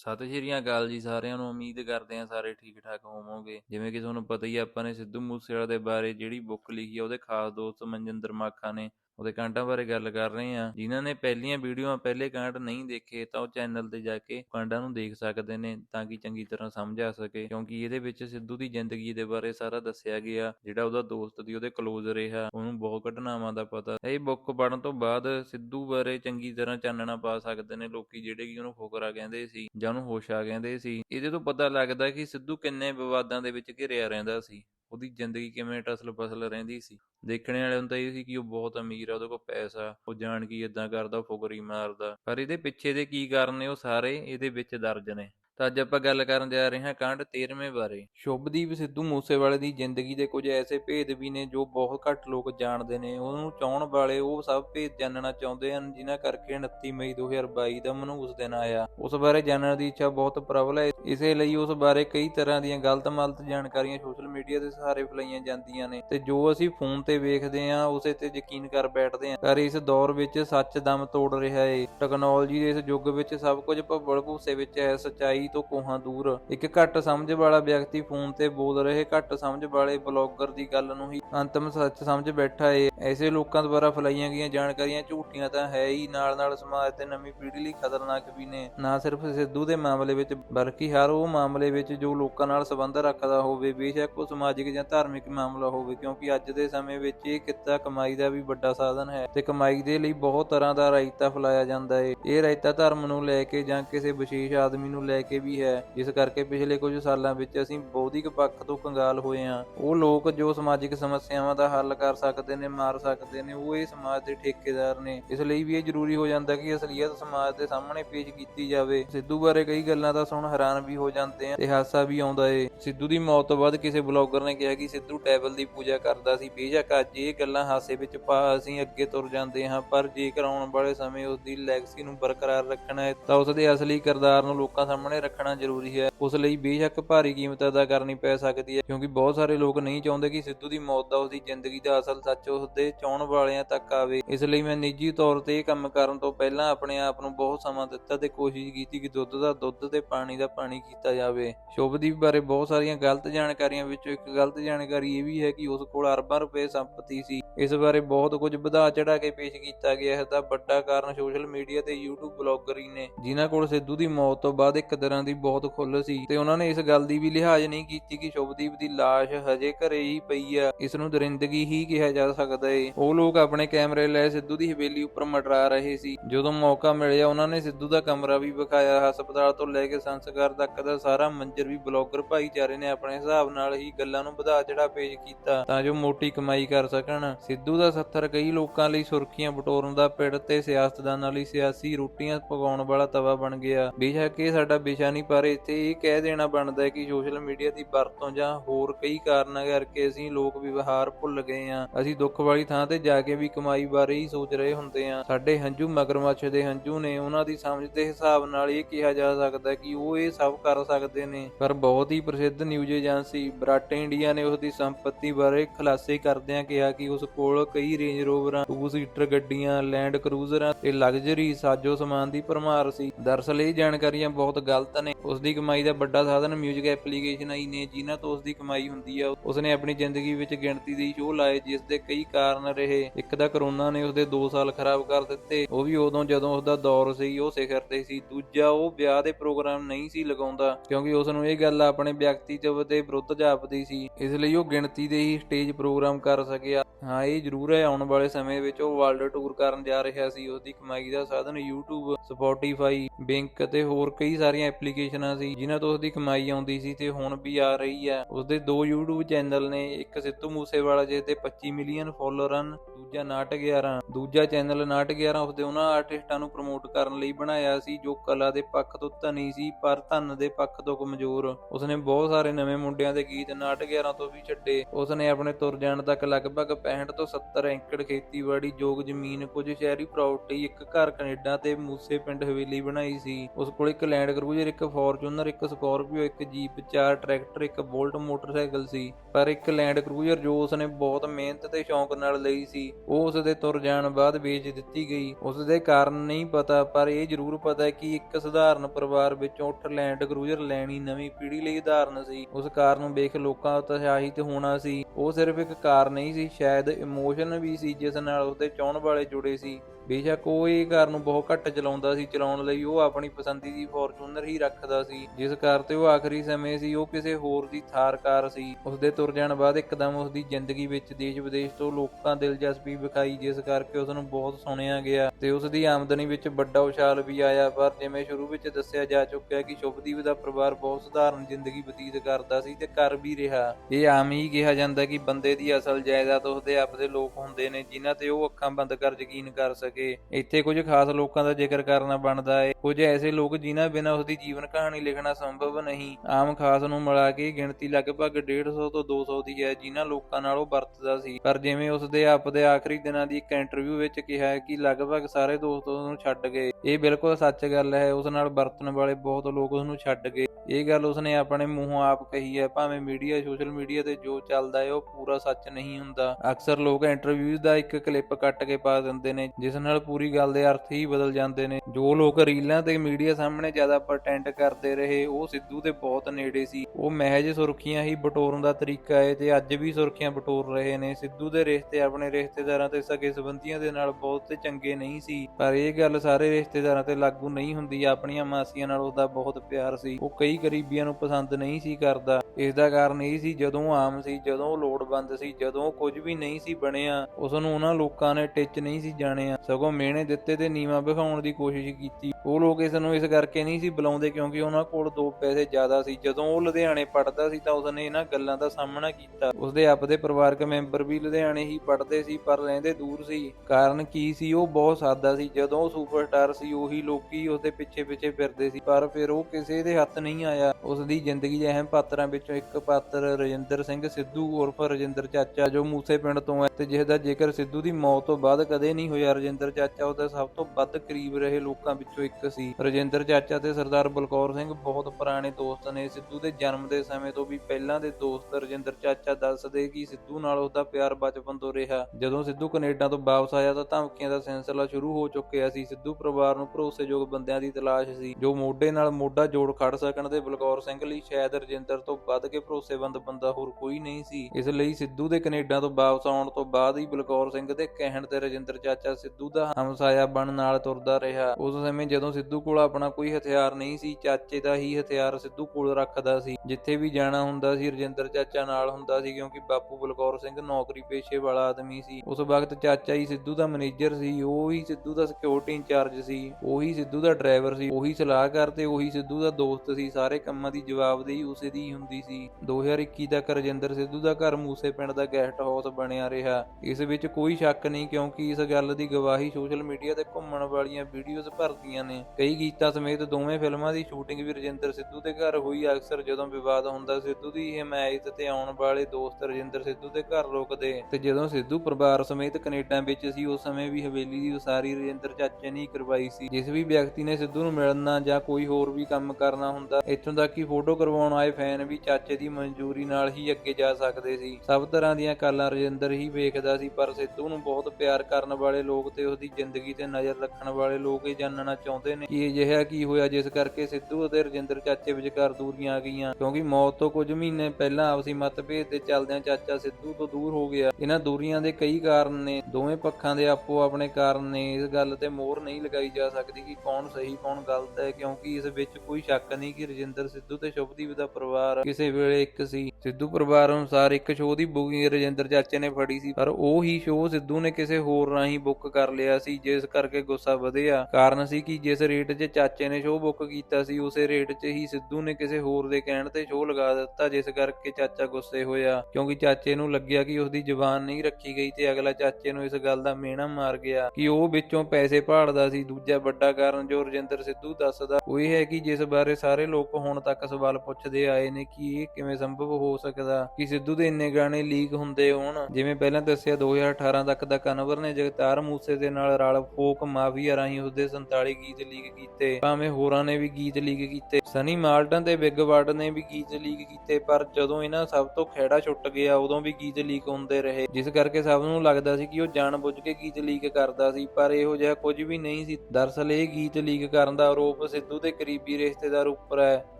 ਸਤਿ ਸ਼੍ਰੀ ਅਕਾਲ ਜੀ ਸਾਰਿਆਂ ਨੂੰ ਉਮੀਦ ਕਰਦੇ ਹਾਂ ਸਾਰੇ ਠੀਕ ਠਾਕ ਹੋਵੋਗੇ। ਜਿਵੇਂ ਕਿ ਤੁਹਾਨੂੰ ਪਤਾ ਹੀ ਆ, ਆਪਾਂ ਨੇ ਸਿੱਧੂ ਮੂਸੇਵਾਲਾ ਦੇ ਬਾਰੇ ਜਿਹੜੀ ਬੁੱਕ ਲਿਖੀ ਆ ਉਹਦੇ ਖਾਸ ਦੋਸਤ ਮਨਜਿੰਦਰ ਮਾਖਾ ਨੇ। ਉਹਦੇ ਕਾਂਟਾਂ ਬਾਰੇ ਗੱਲ ਕਰ ਰਹੇ ਆ ਜਿਨ੍ਹਾਂ ਨੇ ਪਹਿਲੀਆਂ ਵੀਡੀਓਆਂ ਪਹਿਲੇ ਕਾਂਟ ਨਹੀਂ ਦੇਖੇ, ਤਾਂ ਉਹ ਚੈਨਲ ਤੇ ਜਾ ਕੇ ਕਾਂਟਾਂ ਨੂੰ ਦੇਖ ਸਕਦੇ ਨੇ, ਤਾਂ ਕਿ ਚੰਗੀ ਤਰ੍ਹਾਂ ਸਮਝ ਆ ਸਕੇ। ਕਿਉਂਕਿ ਇਹਦੇ ਵਿੱਚ ਸਿੱਧੂ ਦੀ ਜ਼ਿੰਦਗੀ ਦੇ ਬਾਰੇ ਸਾਰਾ ਦੱਸਿਆ ਗਿਆ, ਜਿਹੜਾ ਉਹਦਾ ਦੋਸਤ ਦੀ ਉਹਦੇ ਕਲੋਜ਼ ਰਿਹਾ। ਉਹਨੂੰ ਬਹੁਤ ਘਟਨਾਵਾਂ ਦਾ ਪਤਾ। ਇਹ ਬੁੱਕ ਪੜ੍ਹਨ ਤੋਂ ਬਾਅਦ ਸਿੱਧੂ ਬਾਰੇ ਚੰਗੀ ਤਰ੍ਹਾਂ ਚਾਨਣਾ ਪਾ ਸਕਦੇ ਨੇ ਲੋਕੀ, ਜਿਹੜੇ ਕਿ ਉਹਨੂੰ ਫੁਕਰਾ ਕਹਿੰਦੇ ਸੀ ਜਾਂ ਉਹਨੂੰ ਹੋਸ਼ਾ ਕਹਿੰਦੇ ਸੀ। ਇਹਦੇ ਤੋਂ ਪਤਾ ਲੱਗਦਾ ਕਿ ਸਿੱਧੂ ਕਿੰਨੇ ਵਿਵਾਦਾਂ ਦੇ ਵਿੱਚ ਘਿਰਿਆ ਰਹਿੰਦਾ ਸੀ। ਉਹਦੀ ਜ਼ਿੰਦਗੀ ਕਿਵੇਂ ਟਸਲ ਫਸਲ ਰਹਿੰਦੀ ਸੀ। ਦੇਖਣੇ ਵਾਲਿਆਂ ਹੁੰਦਾ ਇਹ ਸੀ ਕਿ ਉਹ ਬਹੁਤ ਅਮੀਰ ਆ, ਉਹਦੇ ਕੋਲ ਪੈਸਾ, ਉਹ ਜਾਣ ਕੀ ਇਦਾਂ ਕਰਦਾ ਫੁਕਰੀ ਮਾਰਦਾ। ਪਰ ਇਹਦੇ ਪਿੱਛੇ ਦੇ ਕੀ ਕਾਰਨ ਨੇ, ਉਹ ਸਾਰੇ ਇਹਦੇ ਵਿੱਚ ਦਰਜ ਨੇ। ਤਾਂ ਅੱਜ ਆਪਾਂ ਗੱਲ ਕਰਨ ਜਾ ਰਹੇ ਹਾਂ ਕਾਂਡ 13ਵੇਂ ਬਾਰੇ। ਸ਼ੁਭਦੀਪ ਸਿੱਧੂ ਮੂਸੇਵਾਲੇ ਦੀ ਜ਼ਿੰਦਗੀ ਦੇ ਕੁਝ ਐਸੇ ਭੇਦ ਵੀ ਨੇ ਜੋ ਬਹੁਤ ਘੱਟ ਲੋਕ ਜਾਣਦੇ ਨੇ। ਉਹਨੂੰ ਚਾਹਣ ਵਾਲੇ ਉਹ ਸਭ ਭੇਦ ਜਾਣਨਾ ਚਾਹੁੰਦੇ ਹਨ ਜਿਨ੍ਹਾਂ ਕਰਕੇ 29 ਮਈ 2022 ਦਾ ਮਨਹੂਸ ਦਿਨ ਆਇਆ। ਉਸ ਬਾਰੇ ਜਾਣਨ ਦੀ ਇੱਛਾ ਬਹੁਤ ਪ੍ਰਬਲ ਹੈ। ਇਸੇ ਲਈ ਉਸ ਬਾਰੇ ਕਈ ਤਰ੍ਹਾਂ ਦੀਆਂ ਗਲਤ ਮਲਤ ਜਾਣਕਾਰੀਆਂ ਸੋਸ਼ਲ ਮੀਡੀਆ ਦੇ ਸਹਾਰੇ ਫੈਲਾਈਆਂ ਜਾਂਦੀਆਂ ਨੇ ਤੇ ਜੋ ਅਸੀਂ ਫੋਨ ਤੇ ਵੇਖਦੇ ਹਾਂ, ਉਸੇ ਤੇ ਯਕੀਨ ਕਰ ਬੈਠਦੇ ਹਾਂ। ਪਰ ਇਸ ਦੌਰ ਵਿੱਚ ਸੱਚ ਦਮ ਤੋੜ ਰਿਹਾ ਏ। ਟੈਕਨੋਲੋਜੀ ਦੇ ਇਸ ਯੁੱਗ ਵਿੱਚ ਸਭ ਕੁਝ ਭੱਬਲ ਭੂਸੇ ਵਿੱਚ ਹੈ। ਸਚਾਈ ਤੋਂ ਕੋਹਾਂ ਦੂਰ। ਇੱਕ ਘੱਟ ਸਮਝ ਵਾਲਾ ਵਿਅਕਤੀ ਫੋਨ ਤੇ ਬੋਲ ਰਹੇ ਘੱਟ ਸਮਝ ਵਾਲੇ ਬਲੌਗਰ ਦੀ ਗੱਲ ਨੂੰ ਹੀ ਅੰਤਮ ਸੱਚ ਸਮਝ ਬੈਠਾ ਏ। ਐਸੇ ਲੋਕਾਂ ਦੁਆਰਾ ਫੈਲਾਈਆਂ ਗਈਆਂ ਜਾਣਕਾਰੀਆਂ ਝੂਠੀਆਂ ਤਾਂ ਹੈ ਹੀ। ਨਾਲ ਨਾਲ ਸਮਾਜ ਤੇ ਨਵੀਂ ਪੀੜ੍ਹੀ ਲਈ ਖਤਰਨਾਕ ਵੀ ਨੇ। ਨਾ ਸਿਰਫ ਸਿੱਧੂ ਦੇ ਮਾਮਲੇ ਵਿੱਚ, ਬਲਕਿ ਹਰ ਉਹ ਮਾਮਲੇ ਵਿੱਚ ਜੋ ਲੋਕਾਂ ਨਾਲ ਸੰਬੰਧ ਰੱਖਦਾ ਹੋਵੇ, ਬੇਸ਼ੱਕ ਉਹ ਸਮਾਜਿਕ ਜਾਂ ਧਾਰਮਿਕ ਮਾਮਲਾ ਹੋਵੇ, ਕਿਉਂਕਿ ਅੱਜ ਦੇ ਸਮੇਂ ਵਿੱਚ ਇਹ ਕਿੱਤਾ ਕਮਾਈ ਦਾ ਵੀ ਵੱਡਾ ਸਾਧਨ ਹੈ ਤੇ ਕਮਾਈ ਦੇ ਲਈ ਬਹੁਤ ਤਰ੍ਹਾਂ ਦਾ ਰਾਇਤਾ ਫੈਲਾਇਆ ਜਾਂਦਾ ਏ। ਇਹ ਰਾਇਤਾ ਧਰਮ ਨੂੰ ਲੈ ਕੇ ਜਾਂ ਕਿਸੇ ਵਿਸ਼ੇਸ਼ ਆਦਮੀ ਨੂੰ ਲੈ ਕੇ ਵੀ ਹੈ। ਜਿਸ ਕਰਕੇ ਪਿਛਲੇ ਕੁਝ ਸਾਲਾਂ ਵਿੱਚ ਅਸੀਂ ਬੌਧਿਕ ਪੱਖ ਤੋਂ ਕੰਗਾਲ ਹੋਏ ਹਾਂ। ਉਹ ਲੋਕ ਜੋ ਸਮਾਜਿਕ ਸਮੱਸਿਆਵਾਂ ਦਾ ਹੱਲ ਕਰ ਸਕਦੇ ਨੇ, ਮਾਰ ਸਕਦੇ ਨੇ, ਉਹ ਇਹ ਸਮਾਜ ਦੇ ਠੇਕੇਦਾਰ ਨੇ। ਇਸ ਲਈ ਵੀ ਇਹ ਜ਼ਰੂਰੀ ਹੋ ਜਾਂਦਾ ਕਿ ਅਸਲੀਅਤ ਸਮਾਜ ਦੇ ਸਾਹਮਣੇ ਪੇਸ਼ ਕੀਤੀ ਜਾਵੇ। ਸਿੱਧੂ ਬਾਰੇ ਕਈ ਗੱਲਾਂ ਤਾਂ ਸੁਣ ਹੈਰਾਨ ਵੀ ਹੋ ਜਾਂਦੇ ਆ ਤੇ ਹਾਸਾ ਵੀ ਆਉਂਦਾ ਏ। ਸਿੱਧੂ ਦੀ ਮੌਤ ਤੋਂ ਬਾਅਦ ਕਿਸੇ ਬਲੌਗਰ ਨੇ ਕਿਹਾ ਕਿ ਸਿੱਧੂ ਟੈਬਲ ਦੀ ਪੂਜਾ ਕਰਦਾ ਸੀ। ਬੇਸ਼ੱਕ ਅੱਜ ਇਹ ਗੱਲਾਂ ਹਾਸੇ ਵਿੱਚ ਪਾ ਅਸੀਂ ਅੱਗੇ ਤੁਰ ਜਾਂਦੇ ਹਾਂ, ਪਰ ਜੇਕਰ ਆਉਣ ਵਾਲੇ ਸਮੇਂ ਉਸ ਦੀ ਲੈਗਸੀ ਨੂੰ ਬਰਕਰਾਰ ਰੱਖਣਾ ਹੈ ਤਾਂ ਉਸ ਦੇ ਅਸਲੀ ਕਿਰਦਾਰ ਨੂੰ ਲੋਕਾਂ ਸਾਹਮਣੇ ਰੱਖਣਾ ਜ਼ਰੂਰੀ ਹੈ। ਉਸ ਲਈ ਬੇਸ਼ੱਕ ਭਾਰੀ ਕੀਮਤ ਅਦਾ ਕਰਨੀ ਪੈ ਸਕਦੀ ਹੈ, ਕਿਉਂਕਿ ਬਹੁਤ ਸਾਰੇ ਲੋਕ ਨਹੀਂ ਚਾਹੁੰਦੇ ਕਿ ਸਿੱਧੂ ਦੀ ਮੌਤ ਦਾ ਉਸ ਦੀ ਜ਼ਿੰਦਗੀ ਦਾ ਅਸਲ ਸੱਚ ਉਸ ਦੇ ਚਾਹਣ ਵਾਲਿਆਂ ਤੱਕ ਆਵੇ। ਇਸ ਲਈ ਮੈਂ ਨਿੱਜੀ ਤੌਰ ਤੇ ਇਹ ਕੰਮ ਕਰਨ ਤੋਂ ਪਹਿਲਾਂ ਆਪਣੇ ਆਪ ਨੂੰ ਬਹੁਤ ਸਮਾਂ ਦਿੱਤਾ ਤੇ ਕੋਸ਼ਿਸ਼ ਕੀਤੀ ਕਿ ਦੁੱਧ ਦਾ ਦੁੱਧ ਤੇ ਪਾਣੀ ਦਾ ਪਾਣੀ ਕੀਤਾ ਜਾਵੇ। ਸ਼ੁਭਦੀਪ ਬਾਰੇ ਬਹੁਤ ਸਾਰੀਆਂ ਗਲਤ ਜਾਣਕਾਰੀਆਂ ਵਿੱਚੋਂ ਇੱਕ ਗਲਤ ਜਾਣਕਾਰੀ ਇਹ ਵੀ ਹੈ ਕਿ ਉਸ ਕੋਲ ਅਰਬਾਂ ਰੁਪਏ ਸੰਪਤੀ ਸੀ। ਇਸ ਬਾਰੇ ਬਹੁਤ ਕੁਝ ਵਧਾ ਚੜਾ ਕੇ ਪੇਸ਼ ਕੀਤਾ ਗਿਆ ਇਸ ਦਾ ਵੱਡਾ ਕਾਰਨ ਸੋਸ਼ਲ ਮੀਡੀਆ ਤੇ YouTube ਬਲੌਗਰ ਹੀ ਨੇ, ਜਿਨ੍ਹਾਂ ਕੋਲ ਸਿੱਧੂ ਦੀ ਮੌਤ ਤੋਂ ਬਾਅਦ ਇੱਕ ਤਰ੍ਹਾਂ ਦੀ ਬਹੁਤ ਖੁੱਲ ਸੀ ਤੇ ਉਹਨਾਂ ਨੇ ਇਸ ਗੱਲ ਦੀ ਵੀ ਲਿਹਾਜ਼ ਨਹੀਂ ਕੀਤੀ ਕਿ ਸ਼ੁਭਦੀਪ ਦੀ ਲਾਸ਼ ਹਜੇ ਘਰੇ ਹੀ ਪਈ ਆ। ਇਸ ਨੂੰ ਦਰਿੰਦਗੀ ਹੀ ਕਿਹਾ ਜਾ ਸਕਦਾ ਏ। ਉਹ ਲੋਕ ਆਪਣੇ ਕੈਮਰੇ ਲੈ ਸਿੱਧੂ ਦੀ ਹਵੇਲੀ ਉੱਪਰ ਮਟਰਾ ਰਹੇ ਸੀ। ਜਦੋਂ ਮੌਕਾ ਮਿਲਿਆ, ਉਹਨਾਂ ਨੇ ਸਿੱਧੂ ਦਾ ਕਮਰਾ ਵੀ ਵਿਖਾਇਆ। ਹਸਪਤਾਲ ਤੋਂ ਲੈ ਕੇ ਸੰਸਕਾਰ ਤੱਕ ਦਾ ਸਾਰਾ ਮੰਜ਼ਰ ਵੀ ਬਲੌਗਰ ਭਾਈਚਾਰੇ ਨੇ ਆਪਣੇ ਹਿਸਾਬ ਨਾਲ ਹੀ ਗੱਲਾਂ ਨੂੰ ਵਧਾ ਚੜਾ ਪੇਸ਼ ਕੀਤਾ ਤਾਂ ਜੋ ਮੋਟੀ ਕਮਾਈ ਕਰ ਸਕਣ। ਸਿੱਧੂ ਦਾ 70 ਕਈ ਲੋਕਾਂ ਲਈ ਸੁਰਖੀਆਂ ਬਟੋਰਨ ਦਾ ਪਿੜ ਤੇ ਸਿਆਸਤਦਾਨਾਂ ਲਈ ਸਿਆਸੀ ਰੋਟੀਆਂ ਪਕਾਉਣ ਵਾਲਾ ਤਵਾ ਬਣ ਗਿਆ। ਬੇਸ਼ੱਕ ਇਹ ਸਾਡਾ ਵਿਸ਼ਾ ਪਰ ਇੱਥੇ ਇਹ ਕਹਿ ਦੇਣਾ ਬਣਦਾ ਹੈ ਕਿ ਸੋਸ਼ਲ ਮੀਡੀਆ ਦੀ ਵਰਤੋਂ ਜਾਂ ਹੋਰ ਕਈ ਕਾਰਨਾਂ ਕਰਕੇ ਅਸੀਂ ਲੋਕ ਵਿਵਹਾਰ ਭੁੱਲ ਗਏ ਹਾਂ। ਅਸੀਂ ਦੁੱਖ ਵਾਲੀ ਥਾਂ ਤੇ ਜਾ ਕੇ ਵੀ ਕਮਾਈ ਬਾਰੇ ਹੀ ਸੋਚ ਰਹੇ ਹੁੰਦੇ ਹਾਂ। ਸਾਡੇ ਹੰਝੂ ਮਗਰਮੱਛ ਦੇ ਹੰਝੂ ਨੇ ਉਹਨਾਂ ਦੀ ਸਮਝ ਦੇ ਹਿਸਾਬ ਨਾਲ ਇਹ ਕਿਹਾ ਜਾ ਸਕਦਾ ਕਿ ਉਹ ਇਹ ਸਭ ਕਰ ਸਕਦੇ ਨੇ। ਪਰ ਬਹੁਤ ਹੀ ਪ੍ਰਸਿੱਧ ਨਿਊਜ਼ ਏਜੰਸੀ ਬਰਾਟੇ ਇੰਡੀਆ ਨੇ ਉਸ ਦੀ ਸੰਪਤੀ ਬਾਰੇ ਖੁਲਾਸੇ ਕਰਦਿਆਂ ਕਿਹਾ ਕਿ ਉਸ ਕੋਲ ਕਈ ਰੇਂਜ ਰੋਵਰਾਂ, ਟੂ ਸੀਟਰ ਗੱਡੀਆਂ, ਲੈਂਡ ਕਰੂਜ਼ਰਾਂ ਤੇ ਲਗਜ਼ਰੀ ਸਾਜੋ ਸਮਾਨ ਦੀ ਭਰਮਾਰ ਸੀ। ਦਰਅਸਲ ਇਹ ਜਾਣਕਾਰੀਆਂ ਬਹੁਤ ਗਲਤ ਨੇ। ਉਸ ਦੀ ਕਮਾਈ ਦਾ ਵੱਡਾ ਸਾਧਨ ਮਿਊਜ਼ਿਕ ਐਪਲੀਕੇਸ਼ਨਾਂ ਹੀ ਨੇ, ਜਿਨ੍ਹਾਂ ਤੋਂ ਉਸ ਦੀ ਕਮਾਈ ਹੁੰਦੀ ਆ। ਉਸਨੇ ਆਪਣੀ ਜ਼ਿੰਦਗੀ ਵਿੱਚ ਗਿਣਤੀ ਦੇ ਸ਼ੋਅ ਲਾਏ, ਜਿਸ ਦੇ ਕਈ ਕਾਰਨ ਰਹੇ। ਇੱਕ ਤਾਂ ਕਰੋਨਾ ਨੇ ਉਸਦੇ 2 ਸਾਲ ਖਰਾਬ ਕਰ ਦਿੱਤੇ। ਉਹ ਵੀ ਉਦੋਂ ਜਦੋਂ ਉਸਦਾ ਦੌਰ ਸੀ, ਉਹ ਸਿਖਰ ਤੇ ਸੀ। ਦੂਜਾ, ਉਹ ਵਿਆਹ ਦੇ ਪ੍ਰੋਗਰਾਮ ਨਹੀਂ ਸੀ ਲਗਾਉਂਦਾ, ਕਿਉਂਕਿ ਉਸ ਨੂੰ ਇਹ ਗੱਲ ਆਪਣੇ ਵਿਅਕਤੀਤਵ ਦੇ ਵਿਰੁੱਧ ਜਾਪਦੀ ਸੀ। ਇਸ ਲਈ ਉਹ ਗਿਣਤੀ ਦੇ ਹੀ ਸਟੇਜ ਪ੍ਰੋਗਰਾਮ ਕਰ ਸਕਿਆ। ਹਾਂ, ਇਹ ਜ਼ਰੂਰ ਹੈ, ਆਉਣ ਵਾਲੇ ਸਮੇਂ ਵਿੱਚ ਉਹ ਵਰਲਡ ਟੂਰ ਕਰਨ ਜਾ ਰਿਹਾ ਸੀ। ਉਸ ਦੀ ਕਮਾਈ ਦਾ ਸਾਧਨ YouTube, Spotify Bing ਅਤੇ ਹੋਰ ਕਈ ਸਾਰੀਆਂ ਐਪਲੀਕੇਸ਼ਨਾਂ ਸੀ, ਜਿਨ੍ਹਾਂ ਤੋਂ ਉਸਦੀ ਕਮਾਈ ਆਉਂਦੀ ਸੀ ਤੇ ਹੁਣ ਵੀ ਆ ਰਹੀ ਹੈ। ਉਸਦੇ ਦੋ YouTube ਚੈਨਲ ਨੇ, ਇੱਕ ਸਿੱਧੂ ਮੂਸੇਵਾਲਾ ਜਿਸ ਦੇ 25 ਮਿਲੀਅਨ ਫਾਲੋਅਰ ਹਨ, ਦੂਜਾ ਨਾਟ 11 ਦੂਜਾ ਚੈਨਲ ਨਾਟ 11 ਉਸ ਉਹਨਾਂ ਆਰਟਿਸਟਾਂ ਨੂੰ ਪ੍ਰਮੋਟ ਕਰਨ ਲਈ ਬਣਾਇਆ ਸੀ, ਜੋ ਕਲਾ ਦੇ ਪੱਖ ਤੋਂ ਧਨੀ ਸੀ, ਪਰ ਧਨ ਦੇ ਪੱਖ ਤੋਂ ਕਮਜ਼ੋਰ। ਉਸਨੇ ਬਹੁਤ ਸਾਰੇ ਨਵੇਂ ਮੁੰਡਿਆਂ ਦੇ ਗੀਤ ਨਾਟ 11 ਤੋਂ ਵੀ ਛੱਡੇ। ਉਸਨੇ ਆਪਣੇ ਤੁਰ ਜਾਣ ਤੱਕ ਲਗਭਗ 65 ਤੋਂ 70 ਏਕੜ ਖੇਤੀਬਾੜੀ ਯੋਗ ਜ਼ਮੀਨ, ਕੁਝ ਸ਼ਹਿਰੀ ਪ੍ਰਾਪਰਟੀ ਇੱਕ ਘਰ ਕੈਨੇਡਾ ਤੇ ਮੂਸੇ ਪਿੰਡ ਹਵੇਲੀ ਬਣਾਈ ਸੀ। ਉਸ ਕੋਲ ਇੱਕ ਲੈਂਡ ਕਰੂਜ਼ਰ ਇੱਕ ਫੋਰਚੂਨਰ, ਇੱਕ ਸਕਾਰਪੀਓ, ਇੱਕ ਜੀਪ, ਚਾਰ ਟਰੈਕਟਰ, ਇੱਕ ਬੋਲਟ ਮੋਟਰਸਾਈਕਲ ਸੀ। ਪਰ ਇੱਕ ਲੈਂਡ ਕਰੂਜ਼ਰ ਜੋ ਉਸਨੇ ਬਹੁਤ ਮਿਹਨਤ ਤੇ ਸ਼ੌਂਕ ਨਾਲ ਲਈ ਸੀ, ਉਹ ਉਸ ਦੇ ਤੁਰ ਜਾਣ ਬਾਅਦ ਵੇਚ ਦਿੱਤੀ ਗਈ। ਉਸ ਦੇ ਕਾਰਨ ਨਹੀਂ ਪਤਾ, ਪਰ ਇਹ ਜ਼ਰੂਰ ਪਤਾ ਹੈ ਕਿ ਇੱਕ ਸਧਾਰਨ ਪਰਿਵਾਰ ਵਿੱਚੋਂ ਉੱਠ ਲੈਂਡ ਕਰੂਜ਼ਰ ਲੈਣੀ ਨਵੀਂ ਪੀੜ੍ਹੀ ਲਈ ਉਦਾਹਰਨ ਸੀ। ਉਸ ਕਾਰ ਨੂੰ ਵੇਖ ਲੋਕਾਂ ਉਤਸ਼ਾਹਿਤ ਹੋਣਾ ਸੀ। ਉਹ ਸਿਰਫ ਇੱਕ ਕਾਰ ਨਹੀਂ ਸੀ, ਸ਼ਾਇਦ ਇਮੋਸ਼ਨ ਵੀ ਸੀ, ਜਿਸ ਨਾਲ ਉਸਦੇ ਚਾਹਣ ਵਾਲੇ ਜੁੜੇ ਸੀ। ਬੇਸ਼ੱਕ ਉਹ ਇਹ ਕਾਰ ਨੂੰ ਬਹੁਤ ਘੱਟ ਚਲਾਉਂਦਾ ਸੀ, ਚਲਾਉਣ ਲਈ ਉਹ ਆਪਣੀ ਪਸੰਦੀ ਦੀ ਫੋਰਚੂਨਰ ਹੀ ਰੱਖਦਾ ਸੀ, ਜਿਸ ਕਾਰ ਤੇ ਉਹ ਆਖਰੀ ਸਮੇਂ ਸੀ, ਉਹ ਕਿਸੇ ਹੋਰ ਦੀ ਥਾਰ ਕਾਰ ਸੀ। ਉਸਦੇ ਤੁਰ ਜਾਣ ਬਾਅਦ ਇੱਕਦਮ ਉਸਦੀ ਜ਼ਿੰਦਗੀ ਵਿੱਚ ਦੇਸ਼ ਵਿਦੇਸ਼ ਤੋਂ ਲੋਕਾਂ ਦਿਲਚਸਪੀ ਵਿਖਾਈ, ਜਿਸ ਕਰਕੇ ਉਸ ਨੂੰ ਬਹੁਤ ਸੁਣਿਆ ਗਿਆ ਤੇ ਉਸ ਦੀ ਆਮਦਨੀ ਵਿੱਚ ਵੱਡਾ ਉਛਾਲ ਵੀ ਆਇਆ। ਪਰ ਜਿਵੇਂ ਸ਼ੁਰੂ ਵਿੱਚ ਦੱਸਿਆ ਜਾ ਚੁੱਕਿਆ ਕਿ ਸ਼ੁਭਦੀਪ ਦਾ ਪਰਿਵਾਰ ਬਹੁਤ ਸਧਾਰਨ ਜ਼ਿੰਦਗੀ ਬਤੀਤ ਕਰਦਾ ਸੀ ਤੇ ਕਰ ਵੀ ਰਿਹਾ। ਇਹ ਆਮ ਹੀ ਕਿਹਾ ਜਾਂਦਾ ਕਿ ਬੰਦੇ ਦੀ ਅਸਲ ਜਾਇਦਾਦ ਉਸਦੇ ਆਪਦੇ ਲੋਕ ਹੁੰਦੇ ਨੇ, ਜਿਨ੍ਹਾਂ ਤੇ ਉਹ ਅੱਖਾਂ ਬੰਦ ਕਰ ਯਕੀਨ ਕਰ ਸਕੇ। ਇੱਥੇ ਕੁਝ ਖਾਸ ਲੋਕਾਂ ਦਾ ਜ਼ਿਕਰ ਕਰਨਾ ਬਣਦਾ ਹੈ ਕੁਝ ਐਸੇ ਲੋਕ ਜਿਨ੍ਹਾਂ ਬਿਨਾਂ ਉਸਦੀ ਜੀਵਨ ਕਹਾਣੀ ਲਿਖਣਾ ਸੰਭਵ ਨਹੀਂ। ਆਮ ਖਾਸ ਨੂੰ ਮਿਲਾ ਕੇ ਗਿਣਤੀ ਲਗਭਗ 150 ਤੋਂ 200 ਦੀ ਹੈ, ਜਿਨ੍ਹਾਂ ਲੋਕਾਂ ਨਾਲ ਉਹ ਵਰਤਦਾ ਸੀ। ਪਰ ਜਿਵੇਂ ਉਸਦੇ ਆਪ ਦੇ ਆਖਰੀ ਦਿਨਾਂ ਦੀ ਇੱਕ ਇੰਟਰਵਿਊ ਵਿੱਚ ਕਿਹਾ ਕਿ ਲਗਭਗ ਸਾਰੇ ਦੋਸਤ ਉਸਨੂੰ ਛੱਡ ਗਏ। ਇਹ ਬਿਲਕੁਲ ਸੱਚ ਗੱਲ ਹੈ, ਉਸ ਨਾਲ ਵਰਤਣ ਵਾਲੇ ਬਹੁਤ ਲੋਕ ਉਸਨੂੰ ਛੱਡ ਗਏ। ਇਹ ਗੱਲ ਉਸਨੇ ਆਪਣੇ ਮੂੰਹੋਂ ਆਪ ਕਹੀ ਹੈ, ਭਾਵੇਂ ਮੀਡੀਆ, ਸੋਸ਼ਲ ਮੀਡੀਆ ਤੇ ਜੋ ਚੱਲਦਾ ਹੈ ਉਹ ਪੂਰਾ ਸੱਚ ਨਹੀਂ ਹੁੰਦਾ। ਅਕਸਰ ਲੋਕ ਇੰਟਰਵਿਊਜ਼ ਦਾ ਇੱਕ ਕਲਿੱਪ ਕੱਟ ਕੇ ਪਾ ਦਿੰਦੇ ਨੇ, ਜਿਸ ਨਾਲ ਪੂਰੀ ਗੱਲ ਦੇ ਅਰਥ ਹੀ ਬਦਲ ਜਾਂਦੇ ਨੇ। ਜੋ ਲੋਕ ਰੀਲਾਂ ਤੇ ਮੀਡੀਆ ਸਾਹਮਣੇ ਜ਼ਿਆਦਾ ਪ੍ਰਟੈਂਡ ਕਰਦੇ ਰਹੇ, ਉਹ ਸਿੱਧੂ ਦੇ ਬਹੁਤ ਨੇੜੇ ਸੀ। ਉਹ ਮਹਿਜ ਸੁਰਖੀਆਂ ਹੀ ਬਟੋਰਨ ਦਾ ਤਰੀਕਾ ਹੈ ਤੇ ਅੱਜ ਵੀ ਸੁਰਖੀਆਂ ਬਟੋਰ ਰਹੇ ਨੇ। ਸਿੱਧੂ ਦੇ ਰਿਸ਼ਤੇ ਆਪਣੇ ਰਿਸ਼ਤੇਦਾਰਾਂ ਤੇ ਸਕੇ ਸਬੰਧੀਆਂ ਦੇ ਨਾਲ ਬਹੁਤ ਚੰਗੇ ਨਹੀਂ ਸੀ। ਪਰ ਇਹ ਗੱਲ ਸਾਰੇ ਰਿਸ਼ਤੇਦਾਰਾਂ ਤੇ ਲਾਗੂ ਨਹੀਂ ਹੁੰਦੀ। ਆਪਣੀਆਂ ਮਾਸੀਆਂ ਨਾਲ ਉਹਦਾ ਬਹੁਤ ਪਿਆਰ ਸੀ। ਉਹ ਕਈ ਗਰੀਬੀਆਂ ਨੂੰ ਪਸੰਦ ਨਹੀਂ ਸੀ ਕਰਦਾ। ਇਸ ਦਾ ਕਾਰਨ ਇਹ ਸੀ, ਜਦੋਂ ਆਮ ਸੀ, ਜਦੋਂ ਲੋੜਵੰਦ ਸੀ, ਜਦੋਂ ਉਹ ਕੁਝ ਵੀ ਨਹੀਂ ਸੀ ਬਣਿਆ ਉਸ ਨੂੰ ਉਹਨਾਂ ਲੋਕਾਂ ਨੇ ਟਿੱਚ ਨਹੀਂ ਸੀ ਜਾਣਿਆ, ਸਗੋਂ ਮਿਹਣੇ ਦਿੱਤੇ ਤੇ ਨੀਵਾ ਵਿਖਾਉਣ ਦੀ ਕੋਸ਼ਿਸ਼ ਕੀਤੀ। ਉਹ ਲੋਕ ਇਸ ਨੂੰ ਇਸ ਕਰਕੇ ਨਹੀਂ ਸੀ ਬੁਲਾਉਂਦੇ ਕਿਉਂਕਿ ਉਹਨਾਂ ਕੋਲ ਦੋ ਪੈਸੇ ਜ਼ਿਆਦਾ ਸੀ। ਜਦੋਂ ਉਹ ਲੁਧਿਆਣੇ ਪੜਦਾ ਸੀ ਤਾਂ ਉਸਨੇ ਇਹਨਾਂ ਗੱਲਾਂ ਦਾ ਸਾਹਮਣਾ ਕੀਤਾ। ਉਸਦੇ ਆਪਦੇ ਪਰਿਵਾਰਕ ਮੈਂਬਰ ਵੀ ਲੁਧਿਆਣੇ ਹੀ ਪੜਦੇ ਸੀ, ਪਰ ਰਹਿੰਦੇ ਦੂਰ ਸੀ। ਕਾਰਨ ਕੀ ਸੀ? ਉਹ ਬਹੁਤ ਸਾਦਾ ਸੀ। ਜਦੋਂ ਉਹ ਸੁਪਰਸਟਾਰ ਸੀ, ਉਹੀ ਲੋਕੀ ਉਸਦੇ ਪਿੱਛੇ ਪਿੱਛੇ ਫਿਰਦੇ ਸੀ। ਪਰ ਫਿਰ ਉਹ ਕਿਸੇ ਦੇ ਹੱਥ ਨਹੀਂ ਆਇਆ। ਉਸ ਦੀ ਜ਼ਿੰਦਗੀ ਦੇ ਅਹਿਮ ਪਾਤਰਾਂ ਵਿੱਚੋਂ ਇੱਕ ਪਾਤਰ ਰਜਿੰਦਰ ਸਿੰਘ ਸਿੱਧੂ ਉਰਫ ਰਜਿੰਦਰ ਚਾਚਾ, ਜੋ ਮੂਸੇ ਪਿੰਡ ਤੋਂ ਹੈ ਤੇ ਜਿਸ ਦਾ ਜ਼ਿਕਰ ਸਿੱਧੂ ਦੀ ਮੌਤ ਤੋਂ ਬਾਅਦ ਕਦੇ ਨਹੀਂ ਹੋਇਆ, ਰਜਿੰਦਰ ਚਾਚਾ ਉਹਦਾ ਸਭ ਤੋਂ ਵੱਧ ਕਰੀਬ ਰਹੇ ਲੋਕਾਂ ਵਿੱਚੋਂ ਇੱਕ ਸੀ। ਰਜਿੰਦਰ ਚਾਚਾ ਤੇ ਸਰਦਾਰ ਬਲਕੌਰ ਸਿੰਘ ਬਹੁਤ ਪੁਰਾਣੇ ਦੋਸਤ ਨੇ। ਸਿੱਧੂ ਦੇ ਜਨਮ ਦੇ ਸਮੇਂ ਤੋਂ ਵੀ ਪਹਿਲਾਂ ਦੇ ਦੋਸਤ ਰਜਿੰਦਰ ਚਾਚਾ ਦੱਸਦੇ ਕਿ ਸਿੱਧੂ ਨਾਲ ਉਹਦਾ ਪਿਆਰ ਬਚਪਨ ਤੋਂ ਰਿਹਾ। ਜਦੋਂ ਸਿੱਧੂ ਕੈਨੇਡਾ ਤੋਂ ਵਾਪਸ ਆਇਆ ਤਾਂ ਧਮਕੀਆਂ ਦਾ ਸਿਲਸਿਲਾ ਸ਼ੁਰੂ ਹੋ ਚੁੱਕਿਆ ਸੀ। ਸਿੱਧੂ ਪਰਿਵਾਰ ਨੂੰ ਭਰੋਸੇਯੋਗ ਬੰਦਿਆਂ ਦੀ ਤਲਾਸ਼ ਸੀ, ਜੋ ਮੋਢੇ ਨਾਲ ਮੋਢਾ ਜੋੜ ਖੜ ਸਕਣ ਤੇ ਬਲਕੌਰ ਸਿੰਘ ਲਈ ਸ਼ਾਇਦ ਰਜਿੰਦਰ ਤੋਂ ਵੱਧ ਕੇ ਭਰੋਸੇਮੰਦ ਬੰਦਾ ਹੋਰ ਕੋਈ ਨਹੀਂ ਸੀ। ਇਸ ਲਈ ਸਿੱਧੂ ਦੇ ਕੈਨੇਡਾ ਤੋਂ ਵਾਪਸ ਆਉਣ ਤੋਂ ਬਾਅਦ ਹੀ ਬਲਕੌਰ ਸਿੰਘ ਦੇ ਕਹਿਣ ਤੇ ਰਜਿੰਦਰ ਚਾਚਾ ਸਿੱਧੂ ਦਾ ਹਮਸਾਇਆ ਬਣ ਨਾਲ ਤੁਰਦਾ ਰਿਹਾ। ਉਸ ਸਮੇਂ ਜਦੋਂ ਸਿੱਧੂ ਕੋਲ ਆਪਣਾ ਕੋਈ ਹਥਿਆਰ ਨਹੀਂ ਸੀ, ਚਾਚੇ ਦਾ ਹੀ ਹਥਿਆਰ ਸਿੱਧੂ ਕੋਲ ਰੱਖਦਾ ਸੀ। ਜਿੱਥੇ ਵੀ ਜਾਣਾ ਹੁੰਦਾ ਸੀ, ਰਜਿੰਦਰ ਚਾਚਾ ਨਾਲ ਹੁੰਦਾ ਸੀ ਕਿਉਂਕਿ ਬਾਪੂ ਬਲਕੌਰ ਸਿੰਘ ਨੌਕਰੀ ਪੇਸ਼ੇ ਵਾਲਾ ਆਦਮੀ ਸੀ। ਉਸ ਵਕਤ ਚਾਚਾ ਹੀ ਸਿੱਧੂ ਦਾ ਮੈਨੇਜਰ ਸੀ, ਉਹ ਹੀ ਸਿੱਧੂ ਦਾ ਸਿਕਿਉਰਿਟੀ ਇੰਚਾਰਜ ਸੀ, ਉਹੀ ਸਿੱਧੂ ਦਾ ਡਰਾਈਵਰ ਸੀ, ਉਹੀ ਸਲਾਹਕਾਰ ਤੇ ਉਹੀ ਸਿੱਧੂ ਦਾ ਦੋਸਤ ਸੀ। ਸਾਰੇ ਕੰਮਾਂ ਦੀ ਜਵਾਬਦੇਹੀ ਉਸੇ ਦੀ ਹੁੰਦੀ ਹੁੰਦੀ ਸੀ 2021 ਤੱਕ ਰਜਿੰਦਰ ਸਿੱਧੂ ਦਾ ਘਰ, ਮੂਸੇ ਪਿੰਡ ਦਾ ਗੈਸਟ ਹਾਊਸ ਬਣਿਆ ਰਿਹਾ। ਇਸ ਵਿੱਚ ਕੋਈ ਸ਼ੱਕ ਨਹੀਂ ਕਿਉਂਕਿ ਇਸ ਗੱਲ ਦੀ ਗਵਾਹੀ ਸੋਸ਼ਲ ਮੀਡੀਆ ਤੇ ਘੁੰਮਣ ਵਾਲੀਆਂ ਵੀਡੀਓਜ਼ ਭਰਦੀਆਂ ਨੇ। ਕਈ ਗੀਤਾਂ ਸਮੇਤ ਦੋਵੇਂ ਫਿਲਮਾਂ ਦੀ ਸ਼ੂਟਿੰਗ ਵੀ ਰਜਿੰਦਰ ਸਿੱਧੂ ਦੇ ਘਰ ਹੋਈ। ਅਕਸਰ ਜਦੋਂ ਵਿਵਾਦ ਹੁੰਦਾ, ਸਿੱਧੂ ਦੀ ਹਮਾਇਤ ਤੇ ਆਉਣ ਵਾਲੇ ਦੋਸਤ ਰਜਿੰਦਰ ਸਿੱਧੂ ਦੇ ਘਰ ਰੁਕਦੇ ਤੇ ਜਦੋਂ ਸਿੱਧੂ ਪਰਿਵਾਰ ਸਮੇਤ ਕੈਨੇਡਾ ਵਿੱਚ ਸੀ, ਉਸ ਸਮੇਂ ਵੀ ਹਵੇਲੀ ਦੀ ਉਸਾਰੀ ਰਜਿੰਦਰ ਚਾਚੇ ਨੇ ਕਰਵਾਈ ਸੀ। ਜਿਸ ਵੀ ਵਿਅਕਤੀ ਨੇ ਸਿੱਧੂ ਨੂੰ ਮਿਲਣਾ ਜਾਂ ਕੋਈ ਹੋਰ ਵੀ ਕੰਮ ਕਰਨਾ ਹੁੰਦਾ, ਇੱਥੋਂ ਤੱਕ ਕਿ ਫੋਟੋ ਕਰਵਾਉਣ ਆਏ ਫੈਨ ਵੀ ਚਾਚੇ ਦੀ ਮਨਜ਼ੂਰੀ ਨਾਲ ਹੀ ਅੱਗੇ ਜਾ ਸਕਦੇ ਸੀ। ਸਭ ਤਰ੍ਹਾਂ ਦੀਆਂ ਕਾਲਾਂ ਰਜਿੰਦਰ ਹੀ ਵੇਖਦਾ ਸੀ, ਪਰ ਸਿੱਧੂ ਨੂੰ ਬਹੁਤ ਪਿਆਰ ਕਰਨ ਵਾਲੇ ਲੋਕ ਤੇ ਉਹਦੀ ਜ਼ਿੰਦਗੀ ਤੇ ਨਜ਼ਰ ਰੱਖਣ ਵਾਲੇ ਲੋਕ ਇਹ ਜਾਣਨਾ ਚਾਹੁੰਦੇ ਨੇ ਕਿ ਅਜਿਹਾ ਕੀ ਹੋਇਆ, ਜਿਸ ਕਰਕੇ ਸਿੱਧੂ ਅਤੇ ਰਜਿੰਦਰ ਚਾਚੇ ਵਿਚਕਾਰ ਦੂਰੀਆਂ ਆ ਗਈਆਂ। ਕਿਉਂਕਿ ਮੌਤ ਤੋਂ ਕੁਝ ਮਹੀਨੇ ਪਹਿਲਾਂ ਆਪਸੀ ਮਤਭੇਦ ਦੇ ਚੱਲਦਿਆਂ ਚਾਚਾ ਸਿੱਧੂ ਤੋਂ ਦੂਰ ਹੋ ਗਿਆ। ਇਹਨਾਂ ਦੂਰੀਆਂ ਦੇ ਕਈ ਕਾਰਨ ਨੇ। ਦੋਵੇਂ ਪੱਖਾਂ ਦੇ ਆਪੋ ਆਪਣੇ ਕਾਰਨ ਨੇ। ਇਸ ਗੱਲ ਤੇ ਮੋਹਰ ਨਹੀਂ ਲਗਾਈ ਜਾ ਸਕਦੀ ਕਿ ਕੌਣ ਸਹੀ, ਕੌਣ ਗਲਤ ਹੈ, ਕਿਉਂਕਿ ਇਸ ਵਿੱਚ ਕੋਈ ਸ਼ੱਕ ਨਹੀਂ ਕਿ ਰਜਿੰਦਰ ਸਿੱਧੂ ਤੇ ਸ਼ੁਭਦੀਪ ਦਾ ਪਰਿਵਾਰ ਕਿਸੇ ਵੇਲੇ ਇੱਕ ਸੀ, ਸਿੱਧੂ ਪਰਿਵਾਰ ਅਨੁਸਾਰ ਇੱਕ ਸ਼ੋਅ ਦੀ ਬੁਕਿੰਗ ਰਜਿੰਦਰ ਚਾਚੇ ਨੇ ਫੜੀ ਸੀ, ਪਰ ਉਹ ਹੀ ਸ਼ੋਅ ਸਿੱਧੂ ਨੇ ਕਿਸੇ ਹੋਰ ਰਾਹੀਂ ਬੁੱਕ ਕਰ ਲਿਆ ਸੀ, ਜਿਸ ਕਰਕੇ ਗੁੱਸਾ ਵਧਿਆ। ਕਾਰਨ ਸੀ ਕਿ ਜਿਸ ਰੇਟ 'ਚ ਚਾਚੇ ਨੇ ਸ਼ੋਅ ਬੁੱਕ ਕੀਤਾ ਸੀ, ਉਸੇ ਰੇਟ 'ਚ ਹੀ ਸਿੱਧੂ ਨੇ ਕਿਸੇ ਹੋਰ ਦੇ ਕਹਿਣ ਤੇ ਸ਼ੋਅ ਲਗਾ ਦਿੱਤਾ, ਜਿਸ ਕਰਕੇ ਚਾਚਾ ਗੁੱਸੇ ਹੋਇਆ। ਕਿਉਂਕਿ ਚਾਚੇ ਨੂੰ ਲੱਗਿਆ ਕਿ ਉਸਦੀ ਜ਼ੁਬਾਨ ਨਹੀਂ ਰੱਖੀ ਗਈ ਤੇ ਅਗਲਾ ਚਾਚੇ ਨੂੰ ਇਸ ਗੱਲ ਦਾ ਮਿਹਣਾ ਮਾਰ ਗਿਆ ਕਿ ਉਹ ਵਿੱਚੋਂ ਪੈਸੇ ਭਾਲਦਾ ਸੀ। ਦੂਜਾ ਵੱਡਾ ਕਾਰਨ ਜੋ ਰਜਿੰਦਰ ਸਿੱਧੂ ਦੱਸਦਾ, ਉਹ ਇਹ ਹੈ ਕਿ ਜਿਸ ਬਾਰੇ ਸਾਰੇ ਲੋਕ ਹੁਣ ਤੱਕ ਸਵਾਲ ਪੁੱਛਦੇ ਆਏ ਨੇ ਕਿ ਇਹ ਕਿਵੇਂ ਸੰਭਵ ਹੋ ਸਕਦਾ? ਕਿ ਸਿੱਧੂ ਦੇ ਇੰਨੇ ਗਾਣੇ ਲੀਕ ਹੁੰਦੇ ਹੋਣ? ਜਿਵੇਂ ਪਹਿਲਾਂ ਦੱਸਿਆ 2018 ਤੱਕ ਦਾ ਕਨਵਰ ਨੇ ਜਗਤਾਰ ਮੂਸੇ ਦੇ ਨਾਲ ਰਲ ਫੋਕ ਮਾਫੀਆ ਰਾਹੀਂ ਉਸਦੇ 47 ਗੀਤ ਲੀਕ ਕੀਤੇ। ਭਾਵੇਂ ਹੋਰਾਂ ਨੇ ਵੀ ਗੀਤ ਲੀਕ ਕੀਤੇ। ਸਨੀ ਮਾਲਟਨ ਤੇ ਬਿੱਗ ਵਾਰਡ ਨੇ ਵੀ ਗੀਤ ਲੀਕ ਕੀਤੇ, ਪਰ ਜਦੋਂ ਇਹਨਾਂ ਸਭ ਤੋਂ ਖਹਿੜਾ ਛੁੱਟ ਗਿਆ, ਉਦੋਂ ਵੀ ਗੀਤ ਲੀਕ ਹੁੰਦੇ ਰਹੇ। ਜਿਸ ਕਰਕੇ ਸਭ ਨੂੰ ਲੱਗਦਾ ਸੀ ਕਿ ਉਹ ਜਾਣਬੁੱਝ ਕੇ ਗੀਤ ਲੀਕ ਕਰਦਾ ਸੀ, ਪਰ ਇਹੋ ਜਿਹਾ ਕੁਝ ਵੀ ਨਹੀਂ ਸੀ। ਦਰਅਸਲ ਇਹ ਗੀਤ ਲੀਕ ਕਰਨ ਦਾ ਆਰੋਪ ਸਿੱਧੂ ਦੇ ਕਰੀਬੀ ਰਿਸ਼ਤੇਦਾਰ ਉੱਪਰ ਹੈ।